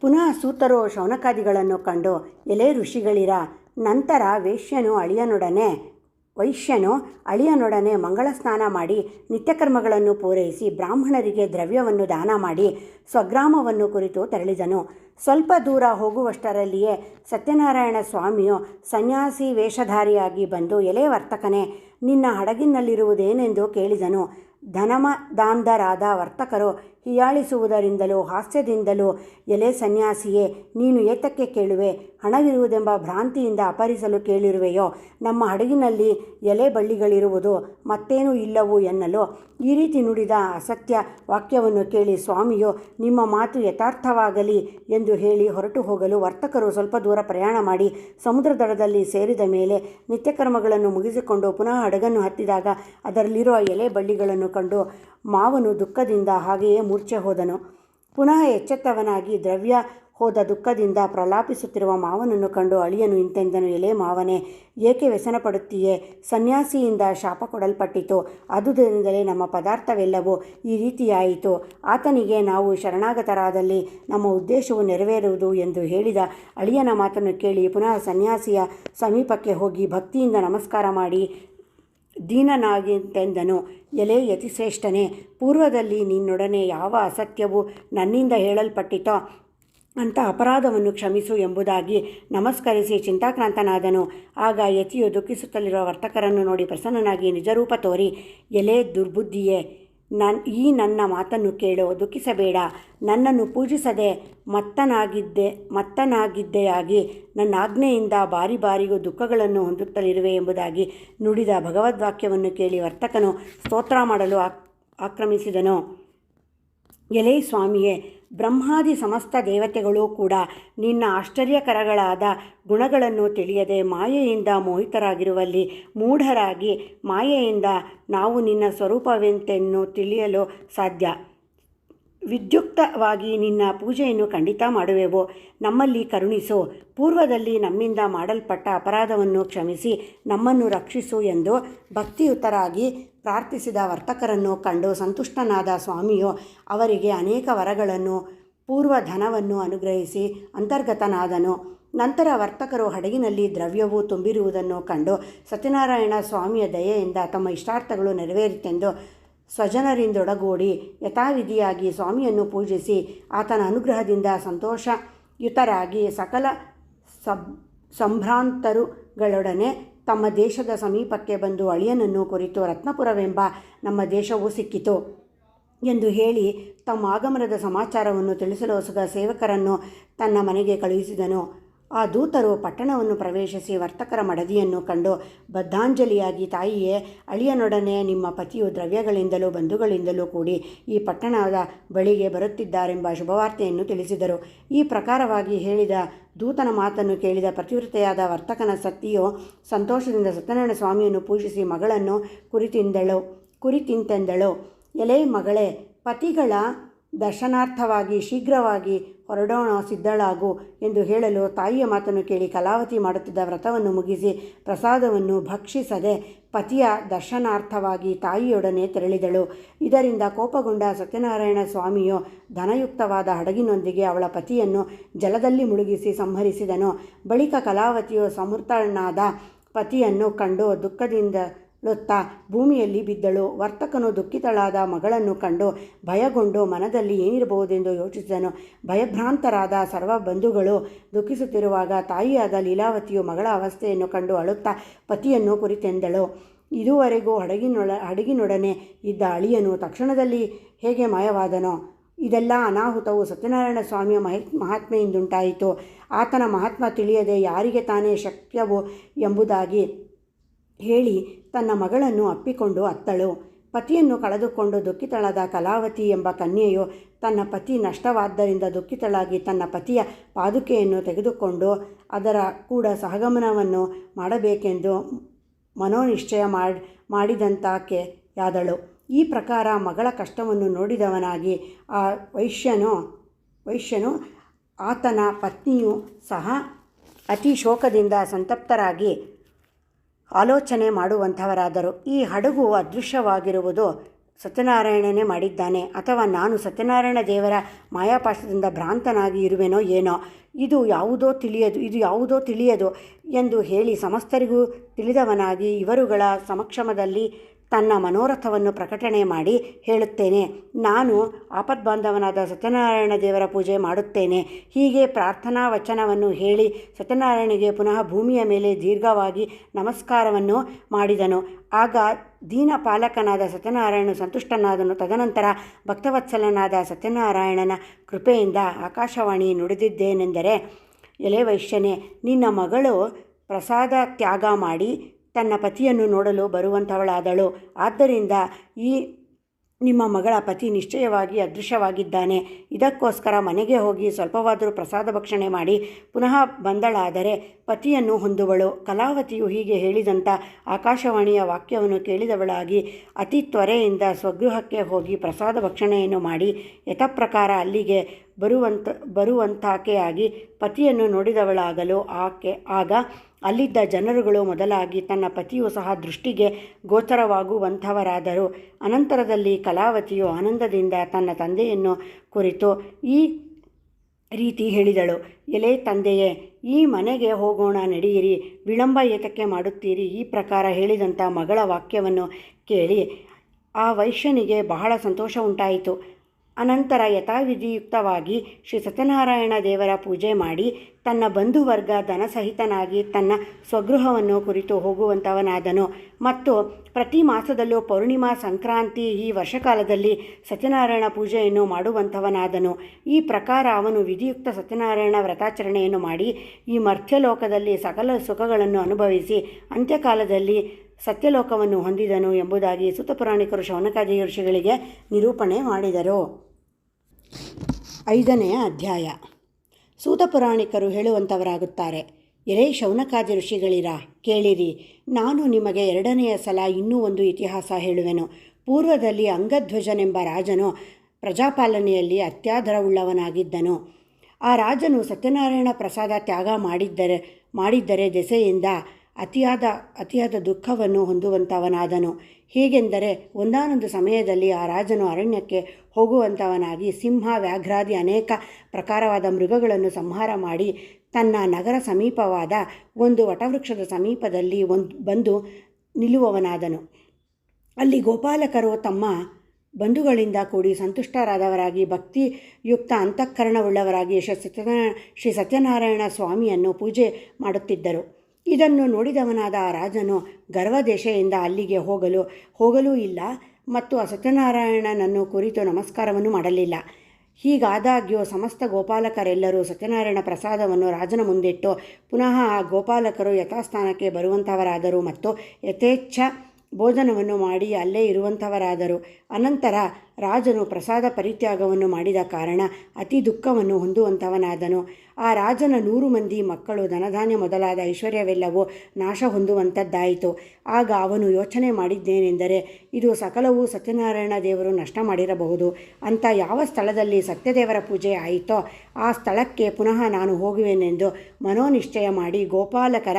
ಪುನಃ ಸೂತರು ಶೌನಕಾದಿಗಳನ್ನು ಕಂಡು, ಎಲೆ ಋಷಿಗಳಿರ, ನಂತರ ವೇಶ್ಯನು ಅಳಿಯನೊಡನೆ, ವೈಶ್ಯನು ಅಳಿಯನೊಡನೆ ಮಂಗಳ ಸ್ನಾನ ಮಾಡಿ, ನಿತ್ಯಕರ್ಮಗಳನ್ನು ಪೂರೈಸಿ, ಬ್ರಾಹ್ಮಣರಿಗೆ ದ್ರವ್ಯವನ್ನು ದಾನ ಮಾಡಿ, ಸ್ವಗ್ರಾಮವನ್ನು ಕುರಿತು ತೆರಳಿದನು. ಸ್ವಲ್ಪ ದೂರ ಹೋಗುವಷ್ಟರಲ್ಲಿಯೇ ಸತ್ಯನಾರಾಯಣ ಸ್ವಾಮಿಯು ಸನ್ಯಾಸಿ ವೇಷಧಾರಿಯಾಗಿ ಬಂದು, ಎಲೆ ವರ್ತಕನೇ, ನಿನ್ನ ಹಡಗಿನಲ್ಲಿರುವುದೇನೆಂದು ಕೇಳಿದನು. ಧನಮದಾಂಧರಾದ ವರ್ತಕರು ಹೀಯಾಳಿಸುವುದರಿಂದಲೂ, ಹಾಸ್ಯದಿಂದಲೂ, ಎಲೆ ಸನ್ಯಾಸಿಯೇ, ನೀನು ಏತಕ್ಕೆ ಕೇಳುವೆ? ಹಣವಿರುವುದೆಂಬ ಭ್ರಾಂತಿಯಿಂದ ಅಪಹರಿಸಲು ಕೇಳಿರುವೆಯೋ? ನಮ್ಮ ಹಡಗಿನಲ್ಲಿ ಎಲೆ ಬಳ್ಳಿಗಳಿರುವುದು ಮತ್ತೇನೂ ಇಲ್ಲವು ಎನ್ನಲು? ಈ ರೀತಿ ನುಡಿದ ಅಸತ್ಯ ವಾಕ್ಯವನ್ನು ಕೇಳಿ, ಸ್ವಾಮಿಯು, ನಿಮ್ಮ ಮಾತು ಯಥಾರ್ಥವಾಗಲಿ ಎಂದು ಹೇಳಿ ಹೊರಟು ಹೋಗಲು ವರ್ತಕರು ಸ್ವಲ್ಪ ದೂರ ಪ್ರಯಾಣ ಮಾಡಿ ಸಮುದ್ರ ದಡದಲ್ಲಿ ಸೇರಿದ ಮೇಲೆ ನಿತ್ಯಕರ್ಮಗಳನ್ನು ಮುಗಿಸಿಕೊಂಡು ಪುನಃ ಹಡಗನ್ನು ಹತ್ತಿದಾಗ ಅದರಲ್ಲಿರುವ ಎಲೆ ಬಳ್ಳಿಗಳನ್ನು ಕಂಡು ಮಾವನು ದುಃಖದಿಂದ ಹಾಗೆಯೇ ಮೂರ್ಛೆ ಹೋದನು. ಪುನಃ ಎಚ್ಚೆತ್ತವನಾಗಿ ದ್ರವ್ಯ ಹೋದ ದುಃಖದಿಂದ ಪ್ರಲಾಪಿಸುತ್ತಿರುವ ಮಾವನನ್ನು ಕಂಡು ಅಳಿಯನು ಇಂತೆಂದನು, ಎಲೆ ಮಾವನೇ, ಏಕೆ ವ್ಯಸನ ಪಡುತ್ತೀಯೇ ಸನ್ಯಾಸಿಯಿಂದ ಶಾಪ ಕೊಡಲ್ಪಟ್ಟಿತು. ಅದುದರಿಂದಲೇ ನಮ್ಮ ಪದಾರ್ಥವೆಲ್ಲವೂ ಈ ರೀತಿಯಾಯಿತು. ಆತನಿಗೆ ನಾವು ಶರಣಾಗತರಾದಲ್ಲಿ ನಮ್ಮ ಉದ್ದೇಶವು ನೆರವೇರುವುದು ಎಂದು ಹೇಳಿದ ಅಳಿಯನ ಮಾತನ್ನು ಕೇಳಿ ಪುನಃ ಸನ್ಯಾಸಿಯ ಸಮೀಪಕ್ಕೆ ಹೋಗಿ ಭಕ್ತಿಯಿಂದ ನಮಸ್ಕಾರ ಮಾಡಿ ದೀನನಾಗಿಂತೆಂದನು ಎಲೆ ಯತಿಶ್ರೇಷ್ಠನೇ ಪೂರ್ವದಲ್ಲಿ ನಿನ್ನೊಡನೆ ಯಾವ ಅಸತ್ಯವು ನನ್ನಿಂದ ಹೇಳಲ್ಪಟ್ಟಿತೋ ಅಂತ ಅಪರಾಧವನ್ನು ಕ್ಷಮಿಸು ಎಂಬುದಾಗಿ ನಮಸ್ಕರಿಸಿ ಚಿಂತಾಕ್ರಾಂತನಾದನು. ಆಗ ಯತಿಯು ದುಃಖಿಸುತ್ತಲಿರುವ ವರ್ತಕರನ್ನು ನೋಡಿ ಪ್ರಸನ್ನನಾಗಿ ನಿಜರೂಪ ತೋರಿ, ಎಲೆ ದುರ್ಬುದ್ಧಿಯೇ ನನ್, ಈ ನನ್ನ ಮಾತನ್ನು ಕೇಳೋ ದುಃಖಿಸಬೇಡ. ನನ್ನನ್ನು ಪೂಜಿಸದೆ ಮತ್ತನಾಗಿದ್ದೆ, ಮತ್ತನಾಗಿದ್ದೆಯಾಗಿ ನನ್ನ ಆಜ್ಞೆಯಿಂದ ಬಾರಿ ಬಾರಿಗೂ ದುಃಖಗಳನ್ನು ಹೊಂದುತ್ತಲಿರುವೆ ಎಂಬುದಾಗಿ ನುಡಿದ ಭಗವದ್ವಾಕ್ಯವನ್ನು ಕೇಳಿ ವರ್ತಕನು ಸ್ತೋತ್ರ ಮಾಡಲು ಆಕ್ ಆಕ್ರಮಿಸಿದನು. ಎಲೇ ಸ್ವಾಮಿಯೇ ಬ್ರಹ್ಮಾದಿ ಸಮಸ್ತ ದೇವತೆಗಳೂ ಕೂಡ ನಿನ್ನ ಆಶ್ಚರ್ಯಕರಗಳಾದ ಗುಣಗಳನ್ನು ತಿಳಿಯದೆ ಮಾಯೆಯಿಂದ ಮೋಹಿತರಾಗಿರುವಲ್ಲಿ ಮೂಢರಾಗಿ ಮಾಯೆಯಿಂದ ನಾವು ನಿನ್ನ ಸ್ವರೂಪವೆಂತೆನ್ನು ತಿಳಿಯಲು ಸಾಧ್ಯ. ವಿದ್ಯುಕ್ತವಾಗಿ ನಿನ್ನ ಪೂಜೆಯನ್ನು ಖಂಡಿತ ಮಾಡುವೆವು. ನಮ್ಮಲ್ಲಿ ಕರುಣಿಸು. ಪೂರ್ವದಲ್ಲಿ ನಮ್ಮಿಂದ ಮಾಡಲ್ಪಟ್ಟ ಅಪರಾಧವನ್ನು ಕ್ಷಮಿಸಿ ನಮ್ಮನ್ನು ರಕ್ಷಿಸು ಎಂದು ಭಕ್ತಿಯುತರಾಗಿ ಪ್ರಾರ್ಥಿಸಿದ ವರ್ತಕರನ್ನು ಕಂಡು ಸಂತುಷ್ಟನಾದ ಸ್ವಾಮಿಯು ಅವರಿಗೆ ಅನೇಕ ವರಗಳನ್ನು, ಪೂರ್ವ ಧನವನ್ನು ಅನುಗ್ರಹಿಸಿ ಅಂತರ್ಗತನಾದನು. ನಂತರ ವರ್ತಕರು ಹಡಗಿನಲ್ಲಿ ದ್ರವ್ಯವು ತುಂಬಿರುವುದನ್ನು ಕಂಡು ಸತ್ಯನಾರಾಯಣ ಸ್ವಾಮಿಯ ದಯೆಯಿಂದ ತಮ್ಮ ಇಷ್ಟಾರ್ಥಗಳು ನೆರವೇರಿತೆಂದು ಸ್ವಜನರಿಂದೊಡಗೂಡಿ ಯಥಾವಿಧಿಯಾಗಿ ಸ್ವಾಮಿಯನ್ನು ಪೂಜಿಸಿ ಆತನ ಅನುಗ್ರಹದಿಂದ ಸಂತೋಷಯುತರಾಗಿ ಸಕಲ ಸಬ್, ಸಂಭ್ರಾಂತರುಗಳೊಡನೆ ತಮ್ಮ ದೇಶದ ಸಮೀಪಕ್ಕೆ ಬಂದು ಅಳಿಯನನ್ನು ಕುರಿತು ರತ್ನಪುರವೆಂಬ ನಮ್ಮ ದೇಶವು ಸಿಕ್ಕಿತು ಎಂದು ಹೇಳಿ ತಮ್ಮ ಆಗಮನದ ಸಮಾಚಾರವನ್ನು ತಿಳಿಸಲು ಹೊಸದ ಸೇವಕರನ್ನು ತನ್ನ ಮನೆಗೆ ಕಳುಹಿಸಿದನು. ಆ ದೂತರು ಪಟ್ಟಣವನ್ನು ಪ್ರವೇಶಿಸಿ ವರ್ತಕರ ಮಡದಿಯನ್ನು ಕಂಡು ಬದ್ಧಾಂಜಲಿಯಾಗಿ, ತಾಯಿಯೇ, ಅಳಿಯನೊಡನೆ ನಿಮ್ಮ ಪತಿಯು ದ್ರವ್ಯಗಳಿಂದಲೂ ಬಂಧುಗಳಿಂದಲೂ ಕೂಡಿ ಈ ಪಟ್ಟಣದ ಬಳಿಗೆ ಬರುತ್ತಿದ್ದಾರೆಂಬ ಶುಭವಾರ್ತೆಯನ್ನು ತಿಳಿಸಿದರು. ಈ ಪ್ರಕಾರವಾಗಿ ಹೇಳಿದ ದೂತನ ಮಾತನ್ನು ಕೇಳಿದ ಪ್ರತಿವೃತ್ತೆಯಾದ ವರ್ತಕನ ಸತಿಯು ಸಂತೋಷದಿಂದ ಸತ್ಯನಾರಾಯಣ ಸ್ವಾಮಿಯನ್ನು ಪೂಜಿಸಿ ಮಗಳನ್ನು ಕುರಿತಿಂದಳು, ಕುರಿತಿಂತೆಂದಳು. ಎಲೆ ಮಗಳೇ, ಪತಿಗಳ ದರ್ಶನಾರ್ಥವಾಗಿ ಶೀಘ್ರವಾಗಿ ಹೊರಡೋಣ, ಸಿದ್ಧಳಾಗು ಎಂದು ಹೇಳಲು ತಾಯಿಯ ಮಾತನ್ನು ಕೇಳಿ ಕಲಾವತಿ ಮಾಡುತ್ತಿದ್ದ ವ್ರತವನ್ನು ಮುಗಿಸಿ ಪ್ರಸಾದವನ್ನು ಭಕ್ಷಿಸದೆ ಪತಿಯ ದರ್ಶನಾರ್ಥವಾಗಿ ತಾಯಿಯೊಡನೆ ತೆರಳಿದಳು. ಇದರಿಂದ ಕೋಪಗೊಂಡ ಸತ್ಯನಾರಾಯಣ ಸ್ವಾಮಿಯು ಧನಯುಕ್ತವಾದ ಹಡಗಿನೊಂದಿಗೆ ಅವಳ ಪತಿಯನ್ನು ಜಲದಲ್ಲಿ ಮುಳುಗಿಸಿ ಸಂಹರಿಸಿದನು. ಬಳಿಕ ಕಲಾವತಿಯು ಸಮೃತನಾದ ಪತಿಯನ್ನು ಕಂಡು ದುಃಖದಿಂದ ಲೊತ್ತ ಭೂಮಿಯಲ್ಲಿ ಬಿದ್ದಳು. ವರ್ತಕನು ದುಃಖಿತಳಾದ ಮಗಳನ್ನು ಕಂಡು ಭಯಗೊಂಡು ಮನದಲ್ಲಿ ಏನಿರಬಹುದೆಂದು ಯೋಚಿಸಿದನು. ಭಯಭ್ರಾಂತರಾದ ಸರ್ವ ಬಂಧುಗಳು ದುಃಖಿಸುತ್ತಿರುವಾಗ ತಾಯಿಯಾದ ಲೀಲಾವತಿಯು ಮಗಳ ಅವಸ್ಥೆಯನ್ನು ಕಂಡು ಅಳುತ್ತಾ ಪತಿಯನ್ನು ಕುರಿತೆಂದಳು. ಇದುವರೆಗೂ ಹಡಗಿನೊಳ, ಹಡಗಿನೊಡನೆ ಇದ್ದ ಅಳಿಯನು ತಕ್ಷಣದಲ್ಲಿ ಹೇಗೆ ಮಾಯವಾದನೋ, ಇದೆಲ್ಲ ಅನಾಹುತವು ಸತ್ಯನಾರಾಯಣ ಸ್ವಾಮಿಯ ಮಹ ಮಹಾತ್ಮೆಯಿಂದುಂಟಾಯಿತು. ಆತನ ಮಹಾತ್ಮ ತಿಳಿಯದೆ ಯಾರಿಗೆ ತಾನೇ ಶಕ್ಯವು ಎಂಬುದಾಗಿ ಹೇಳಿ ತನ್ನ ಮಗಳನ್ನು ಅಪ್ಪಿಕೊಂಡು ಅತ್ತಳು. ಪತಿಯನ್ನು ಕಳೆದುಕೊಂಡು ದುಃಖಿತಳಾದ ಕಲಾವತಿ ಎಂಬ ಕನ್ಯೆಯು ತನ್ನ ಪತಿ ನಷ್ಟವಾದ್ದರಿಂದ ದುಃಖಿತಳಾಗಿ ತನ್ನ ಪತಿಯ ಪಾದುಕೆಯನ್ನು ತೆಗೆದುಕೊಂಡು ಅದರ ಕೂಡ ಸಹಗಮನವನ್ನು ಮಾಡಬೇಕೆಂದು ಮನೋನಿಶ್ಚಯ ಮಾಡಿ ಮಾಡಿದಂತಾಕೆಯಾದಳು ಈ ಪ್ರಕಾರ ಮಗಳ ಕಷ್ಟವನ್ನು ನೋಡಿದವನಾಗಿ ಆ ವೈಶ್ಯನು ವೈಶ್ಯನು ಆತನ ಪತ್ನಿಯು ಸಹ ಅತಿ ಶೋಕದಿಂದ ಸಂತಪ್ತರಾಗಿ ಆಲೋಚನೆ ಮಾಡುವಂಥವರಾದರು. ಈ ಹಡಗು ಅದೃಶ್ಯವಾಗಿರುವುದು ಸತ್ಯನಾರಾಯಣನೇ ಮಾಡಿದ್ದಾನೆ. ಅಥವಾ ನಾನು ಸತ್ಯನಾರಾಯಣ ದೇವರ ಮಾಯಾಪಾಶದಿಂದ ಭ್ರಾಂತನಾಗಿ ಇರುವೆನೋ ಏನೋ? ಇದು ಯಾವುದೋ ತಿಳಿಯದು, ಇದು ಯಾವುದೋ ತಿಳಿಯದು ಎಂದು ಹೇಳಿ ಸಮಸ್ತರಿಗೂ ತಿಳಿದವನಾಗಿ, ಇವರುಗಳ ಸಮಕ್ಷಮದಲ್ಲಿ ತನ್ನ ಮನೋರಥವನ್ನು ಪ್ರಕಟಣೆ ಮಾಡಿ ಹೇಳುತ್ತೇನೆ. ನಾನು ಆಪದ್ಬಾಂಧವನಾದ ಸತ್ಯನಾರಾಯಣ ದೇವರ ಪೂಜೆ ಮಾಡುತ್ತೇನೆ. ಹೀಗೆ ಪ್ರಾರ್ಥನಾ ವಚನವನ್ನು ಹೇಳಿ ಸತ್ಯನಾರಾಯಣಿಗೆ ಪುನಃ ಭೂಮಿಯ ಮೇಲೆ ದೀರ್ಘವಾಗಿ ನಮಸ್ಕಾರವನ್ನು ಮಾಡಿದನು. ಆಗ ದೀನ ಪಾಲಕನಾದ ಸತ್ಯನಾರಾಯಣ ಸಂತುಷ್ಟನಾದನು. ತದನಂತರ ಭಕ್ತವತ್ಸಲನಾದ ಸತ್ಯನಾರಾಯಣನ ಕೃಪೆಯಿಂದ ಆಕಾಶವಾಣಿ ನುಡಿದಿದ್ದೇನೆಂದರೆ, ಎಲೆ ವೈಶ್ಯನೇ, ನಿನ್ನ ಮಗಳು ಪ್ರಸಾದ ತ್ಯಾಗ ಮಾಡಿ ತನ್ನ ಪತಿಯನ್ನು ನೋಡಲು ಬರುವಂಥವಳಾದಳು. ಆದ್ದರಿಂದ ಈ ನಿಮ್ಮ ಮಗಳ ಪತಿ ನಿಶ್ಚಯವಾಗಿ ಅದೃಶ್ಯವಾಗಿದ್ದಾನೆ. ಇದಕ್ಕೋಸ್ಕರ ಮನೆಗೆ ಹೋಗಿ ಸ್ವಲ್ಪವಾದರೂ ಪ್ರಸಾದ ಭಕ್ಷಣೆ ಮಾಡಿ ಪುನಃ ಬಂದಳಾದರೆ ಪತಿಯನ್ನು ಹೊಂದುವಳು. ಕಲಾವತಿಯು ಹೀಗೆ ಹೇಳಿದಂಥ ಆಕಾಶವಾಣಿಯ ವಾಕ್ಯವನ್ನು ಕೇಳಿದವಳಾಗಿ ಅತಿ ತ್ವರೆಯಿಂದ ಸ್ವಗೃಹಕ್ಕೆ ಹೋಗಿ ಪ್ರಸಾದ ಭಕ್ಷಣೆಯನ್ನು ಮಾಡಿ ಯಥಪ್ರಕಾರ ಅಲ್ಲಿಗೆ ಬರುವಂಥ ಬರುವಂತಾಕೆಯಾಗಿ ಪತಿಯನ್ನು ನೋಡಿದವಳಾಗಲು ಆಕೆ ಆಗ ಅಲ್ಲಿದ್ದ ಜನರುಗಳು ಮೊದಲಾಗಿ ತನ್ನ ಪತಿಯು ಸಹ ದೃಷ್ಟಿಗೆ ಗೋಚರವಾಗುವಂಥವರಾದರು. ಅನಂತರದಲ್ಲಿ ಕಲಾವತಿಯು ಆನಂದದಿಂದ ತನ್ನ ತಂದೆಯನ್ನು ಕುರಿತು ಈ ರೀತಿ ಹೇಳಿದಳು. ಎಲೆ ತಂದೆಯೇ, ಈ ಮನೆಗೆ ಹೋಗೋಣ, ನಡೆಯಿರಿ. ವಿಳಂಬ ಏತಕ್ಕೆ ಮಾಡುತ್ತೀರಿ? ಈ ಪ್ರಕಾರ ಹೇಳಿದಂಥ ಮಗಳ ವಾಕ್ಯವನ್ನು ಕೇಳಿ ಆ ವೈಶ್ಯನಿಗೆ ಬಹಳ ಸಂತೋಷ ಉಂಟಾಯಿತು ಅನಂತರ ಯಥಾವಿಧಿಯುಕ್ತವಾಗಿ ಶ್ರೀ ಸತ್ಯನಾರಾಯಣ ದೇವರ ಪೂಜೆ ಮಾಡಿ ತನ್ನ ಬಂಧುವರ್ಗ ಧನಸಹಿತನಾಗಿ ತನ್ನ ಸ್ವಗೃಹವನ್ನು ಕುರಿತು ಹೋಗುವಂಥವನಾದನು ಮತ್ತು ಪ್ರತಿ ಮಾಸದಲ್ಲೂ ಪೌರ್ಣಿಮಾ ಸಂಕ್ರಾಂತಿ ಈ ವರ್ಷಕಾಲದಲ್ಲಿ ಸತ್ಯನಾರಾಯಣ ಪೂಜೆಯನ್ನು ಮಾಡುವಂಥವನಾದನು ಈ ಪ್ರಕಾರ ಅವನು ವಿಧಿಯುಕ್ತ ಸತ್ಯನಾರಾಯಣ ವ್ರತಾಚರಣೆಯನ್ನು ಮಾಡಿ ಈ ಮರ್ಥ್ಯಲೋಕದಲ್ಲಿ ಸಕಲ ಸುಖಗಳನ್ನು ಅನುಭವಿಸಿ ಅಂತ್ಯಕಾಲದಲ್ಲಿ ಸತ್ಯಲೋಕವನ್ನು ಹೊಂದಿದನು ಎಂಬುದಾಗಿ ಸುತಪುರಾಣಿಕರು ಶೌನಕಾದಿ ಋಷಿಗಳಿಗೆ ನಿರೂಪಣೆ ಮಾಡಿದರು. ಐದನೆಯ ಅಧ್ಯಾಯ. ಸೂತ ಪುರಾಣಿಕರು ಹೇಳುವಂಥವರಾಗುತ್ತಾರೆ ಎರೇ ಶೌನಕಾದಿ ಋಷಿಗಳಿರಾ? ಕೇಳಿರಿ, ನಾನು ನಿಮಗೆ ಎರಡನೆಯ ಸಲ ಇನ್ನೂ ಒಂದು ಇತಿಹಾಸ ಹೇಳುವೆನು. ಪೂರ್ವದಲ್ಲಿ ಅಂಗಧ್ವಜನೆಂಬ ರಾಜನು ಪ್ರಜಾಪಾಲನೆಯಲ್ಲಿ ಅತ್ಯಾದರವುಳ್ಳವನಾಗಿದ್ದನು. ಆ ರಾಜನು ಸತ್ಯನಾರಾಯಣ ಪ್ರಸಾದ ತ್ಯಾಗ ಮಾಡಿದ್ದರೆ ಮಾಡಿದ್ದರೆ ದೆಸೆಯಿಂದ ಅತಿಯಾದ ಅತಿಯಾದ ದುಃಖವನ್ನು ಹೊಂದುವಂಥವನಾದನು. ಹೇಗೆಂದರೆ, ಒಂದಾನೊಂದು ಸಮಯದಲ್ಲಿ ಆ ರಾಜನು ಅರಣ್ಯಕ್ಕೆ ಹೋಗುವಂಥವನಾಗಿ ಸಿಂಹ, ವ್ಯಾಘ್ರಾದಿ ಅನೇಕ ಪ್ರಕಾರವಾದ ಮೃಗಗಳನ್ನು ಸಂಹಾರ ಮಾಡಿ ತನ್ನ ನಗರ ಸಮೀಪವಾದ ಒಂದು ವಟವೃಕ್ಷದ ಸಮೀಪದಲ್ಲಿ ಒಂದು ಬಂದು ನಿಲ್ಲುವವನಾದನು. ಅಲ್ಲಿ ಗೋಪಾಲಕರು ತಮ್ಮ ಬಂಧುಗಳಿಂದ ಕೂಡಿ ಸಂತುಷ್ಟರಾದವರಾಗಿ, ಭಕ್ತಿಯುಕ್ತ ಅಂತಃಕರಣವುಳ್ಳವರಾಗಿ ಶ್ರೀ ಸತ್ಯನಾರಾಯಣ ಶ್ರೀ ಸತ್ಯನಾರಾಯಣ ಸ್ವಾಮಿಯನ್ನು ಪೂಜೆ ಮಾಡುತ್ತಿದ್ದರು. ಇದನ್ನು ನೋಡಿದವನಾದ ಆ ರಾಜನು ಗರ್ವದೇಶೆಯಿಂದ ಅಲ್ಲಿಗೆ ಹೋಗಲು, ಹೋಗಲೂ ಇಲ್ಲ ಮತ್ತು ಆ ಸತ್ಯನಾರಾಯಣನನ್ನು ಕುರಿತು ನಮಸ್ಕಾರವನ್ನು ಮಾಡಲಿಲ್ಲ. ಹೀಗಾದಾಗ್ಯೂ ಸಮಸ್ತ ಗೋಪಾಲಕರೆಲ್ಲರೂ ಸತ್ಯನಾರಾಯಣ ಪ್ರಸಾದವನ್ನು ರಾಜನ ಮುಂದಿಟ್ಟು, ಪುನಃ ಆ ಗೋಪಾಲಕರು ಯಥಾಸ್ಥಾನಕ್ಕೆ ಬರುವಂಥವರಾದರು ಮತ್ತು ಯಥೇಚ್ಛ ಭೋಜನವನ್ನು ಮಾಡಿ ಅಲ್ಲೇ ಇರುವಂಥವರಾದರು. ಅನಂತರ ರಾಜನು ಪ್ರಸಾದ ಪರಿತ್ಯಾಗವನ್ನು ಮಾಡಿದ ಕಾರಣ ಅತಿ ದುಃಖವನ್ನು ಹೊಂದುವಂಥವನಾದನು. ಆ ರಾಜನ ನೂರು ಮಂದಿ ಮಕ್ಕಳು ಧನಧಾನ್ಯ ಮೊದಲಾದ ಐಶ್ವರ್ಯವೆಲ್ಲವೂ ನಾಶ ಹೊಂದುವಂಥದ್ದಾಯಿತು. ಆಗ ಅವನು ಯೋಚನೆ ಮಾಡಿದ್ದೇನೆಂದರೆ, ಇದು ಸಕಲವೂ ಸತ್ಯನಾರಾಯಣ ದೇವರು ನಷ್ಟ ಮಾಡಿರಬಹುದು. ಅಂತ ಯಾವ ಸ್ಥಳದಲ್ಲಿ ಸತ್ಯದೇವರ ಪೂಜೆ ಆಯಿತೋ ಆ ಸ್ಥಳಕ್ಕೆ ಪುನಃ ನಾನು ಹೋಗುವೆನೆಂದು ಮನೋನಿಶ್ಚಯ ಮಾಡಿ ಗೋಪಾಲಕರ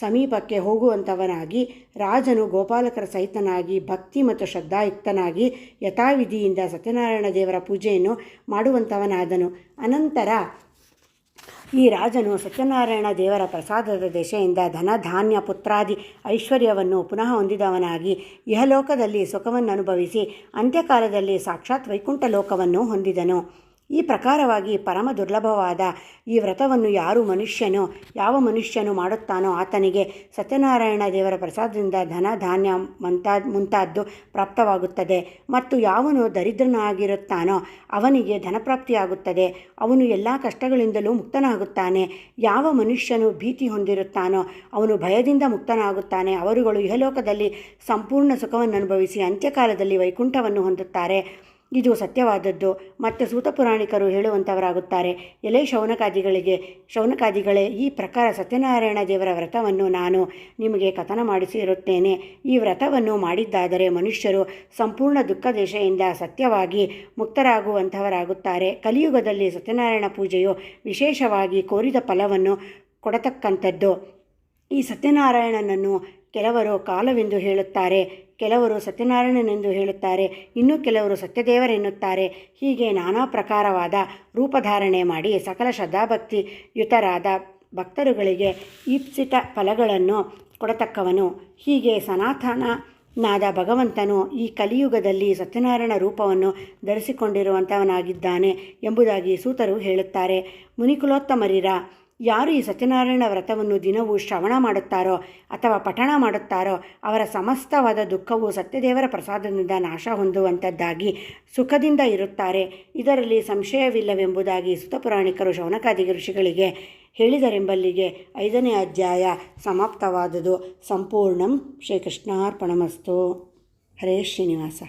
ಸಮೀಪಕ್ಕೆ ಹೋಗುವಂಥವನಾಗಿ ರಾಜನು ಗೋಪಾಲಕರ ಸಹಿತನಾಗಿ ಭಕ್ತಿ ಮತ್ತು ಶ್ರದ್ಧಾಯುಕ್ತನಾಗಿ ಯಥಾವಿಧಿಯಿಂದ ಸತ್ಯನಾರಾಯಣ ದೇವರ ಪೂಜೆಯನ್ನು ಮಾಡುವಂಥವನಾದನು ಅನಂತರ ಈ ರಾಜನು ಸತ್ಯನಾರಾಯಣ ದೇವರ ಪ್ರಸಾದದ ದೆಸೆಯಿಂದ ಧನ, ಧಾನ್ಯ, ಪುತ್ರಾದಿ ಐಶ್ವರ್ಯವನ್ನು ಪುನಃ ಹೊಂದಿದವನಾಗಿ, ಇಹಲೋಕದಲ್ಲಿ ಸುಖವನ್ನು ಅನುಭವಿಸಿ ಅಂತ್ಯಕಾಲದಲ್ಲಿ ಸಾಕ್ಷಾತ್ ವೈಕುಂಠ ಲೋಕವನ್ನು ಹೊಂದಿದನು. ಈ ಪ್ರಕಾರವಾಗಿ ಪರಮ ದುರ್ಲಭವಾದ ಈ ವ್ರತವನ್ನು ಯಾರು ಮನುಷ್ಯನೋ, ಯಾವ ಮನುಷ್ಯನು ಮಾಡುತ್ತಾನೋ ಆತನಿಗೆ ಸತ್ಯನಾರಾಯಣ ದೇವರ ಪ್ರಸಾದದಿಂದ ಧನ ಧಾನ್ಯ ಮುಂತಾದ ಮುಂತಾದ್ದು ಪ್ರಾಪ್ತವಾಗುತ್ತದೆ. ಮತ್ತು ಯಾವನು ದರಿದ್ರನಾಗಿರುತ್ತಾನೋ ಅವನಿಗೆ ಧನಪ್ರಾಪ್ತಿಯಾಗುತ್ತದೆ. ಅವನು ಎಲ್ಲ ಕಷ್ಟಗಳಿಂದಲೂ ಮುಕ್ತನಾಗುತ್ತಾನೆ. ಯಾವ ಮನುಷ್ಯನು ಭೀತಿ ಹೊಂದಿರುತ್ತಾನೋ ಅವನು ಭಯದಿಂದ ಮುಕ್ತನಾಗುತ್ತಾನೆ. ಅವರುಗಳು ಇಹಲೋಕದಲ್ಲಿ ಸಂಪೂರ್ಣ ಸುಖವನ್ನು ಅನುಭವಿಸಿ ಅಂತ್ಯಕಾಲದಲ್ಲಿ ವೈಕುಂಠವನ್ನು ಹೊಂದುತ್ತಾರೆ. ಇದು ಸತ್ಯವಾದದ್ದು. ಮತ್ತು ಸೂತ ಪುರಾಣಿಕರು ಹೇಳುವಂಥವರಾಗುತ್ತಾರೆ ಎಲೆ ಶೌನಕಾದಿಗಳಿಗೆ, ಶೌನಕಾದಿಗಳೇ, ಈ ಪ್ರಕಾರ ಸತ್ಯನಾರಾಯಣ ದೇವರ ವ್ರತವನ್ನು ನಾನು ನಿಮಗೆ ಕಥನ ಮಾಡಿಸಿರುತ್ತೇನೆ. ಈ ವ್ರತವನ್ನು ಮಾಡಿದ್ದಾದರೆ ಮನುಷ್ಯರು ಸಂಪೂರ್ಣ ದುಃಖ ದೇಶೆಯಿಂದ ಸತ್ಯವಾಗಿ ಮುಕ್ತರಾಗುವಂಥವರಾಗುತ್ತಾರೆ. ಕಲಿಯುಗದಲ್ಲಿ ಸತ್ಯನಾರಾಯಣ ಪೂಜೆಯು ವಿಶೇಷವಾಗಿ ಕೋರಿದ ಫಲವನ್ನು ಕೊಡತಕ್ಕಂಥದ್ದು. ಈ ಸತ್ಯನಾರಾಯಣನನ್ನು ಕೆಲವರು ಕಾಲವೆಂದು ಹೇಳುತ್ತಾರೆ. ಕೆಲವರು ಸತ್ಯನಾರಾಯಣನೆಂದು ಹೇಳುತ್ತಾರೆ, ಇನ್ನು ಕೆಲವರು ಸತ್ಯದೇವರೆನ್ನುತ್ತಾರೆ. ಹೀಗೆ ನಾನಾ ಪ್ರಕಾರವಾದ ರೂಪಧಾರಣೆ ಮಾಡಿ ಸಕಲ ಶ್ರದ್ಧಾಭಕ್ತಿಯುತರಾದ ಭಕ್ತರುಗಳಿಗೆ ಈಪ್ಸಿತ ಫಲಗಳನ್ನು ಕೊಡತಕ್ಕವನು. ಹೀಗೆ ಸನಾತನ ನಾದ ಭಗವಂತನು ಈ ಕಲಿಯುಗದಲ್ಲಿ ಸತ್ಯನಾರಾಯಣ ರೂಪವನ್ನು ಧರಿಸಿಕೊಂಡಿರುವಂಥವನಾಗಿದ್ದಾನೆ ಎಂಬುದಾಗಿ ಸೂತರು ಹೇಳುತ್ತಾರೆ. ಮುನಿಕುಲೋತ್ತಮರಿರ ಯಾರು ಈ ಸತ್ಯನಾರಾಯಣ ವ್ರತವನ್ನು ದಿನವೂ ಶ್ರವಣ ಮಾಡುತ್ತಾರೋ ಅಥವಾ ಪಠಣ ಮಾಡುತ್ತಾರೋ ಅವರ ಸಮಸ್ತವಾದ ದುಃಖವು ಸತ್ಯದೇವರ ಪ್ರಸಾದದಿಂದ ನಾಶ ಹೊಂದುವಂಥದ್ದಾಗಿ ಸುಖದಿಂದ ಇರುತ್ತಾರೆ. ಇದರಲ್ಲಿ ಸಂಶಯವಿಲ್ಲವೆಂಬುದಾಗಿ ಸುತಪುರಾಣಿಕರು ಶೌನಕಾದಿ ಋಷಿಗಳಿಗೆ ಹೇಳಿದರೆಂಬಲ್ಲಿಗೆ ಐದನೇ ಅಧ್ಯಾಯ ಸಮಾಪ್ತವಾದುದು. ಸಂಪೂರ್ಣಂ ಶ್ರೀಕೃಷ್ಣಾರ್ಪಣಮಸ್ತು. ಹರೇ ಶ್ರೀನಿವಾಸ.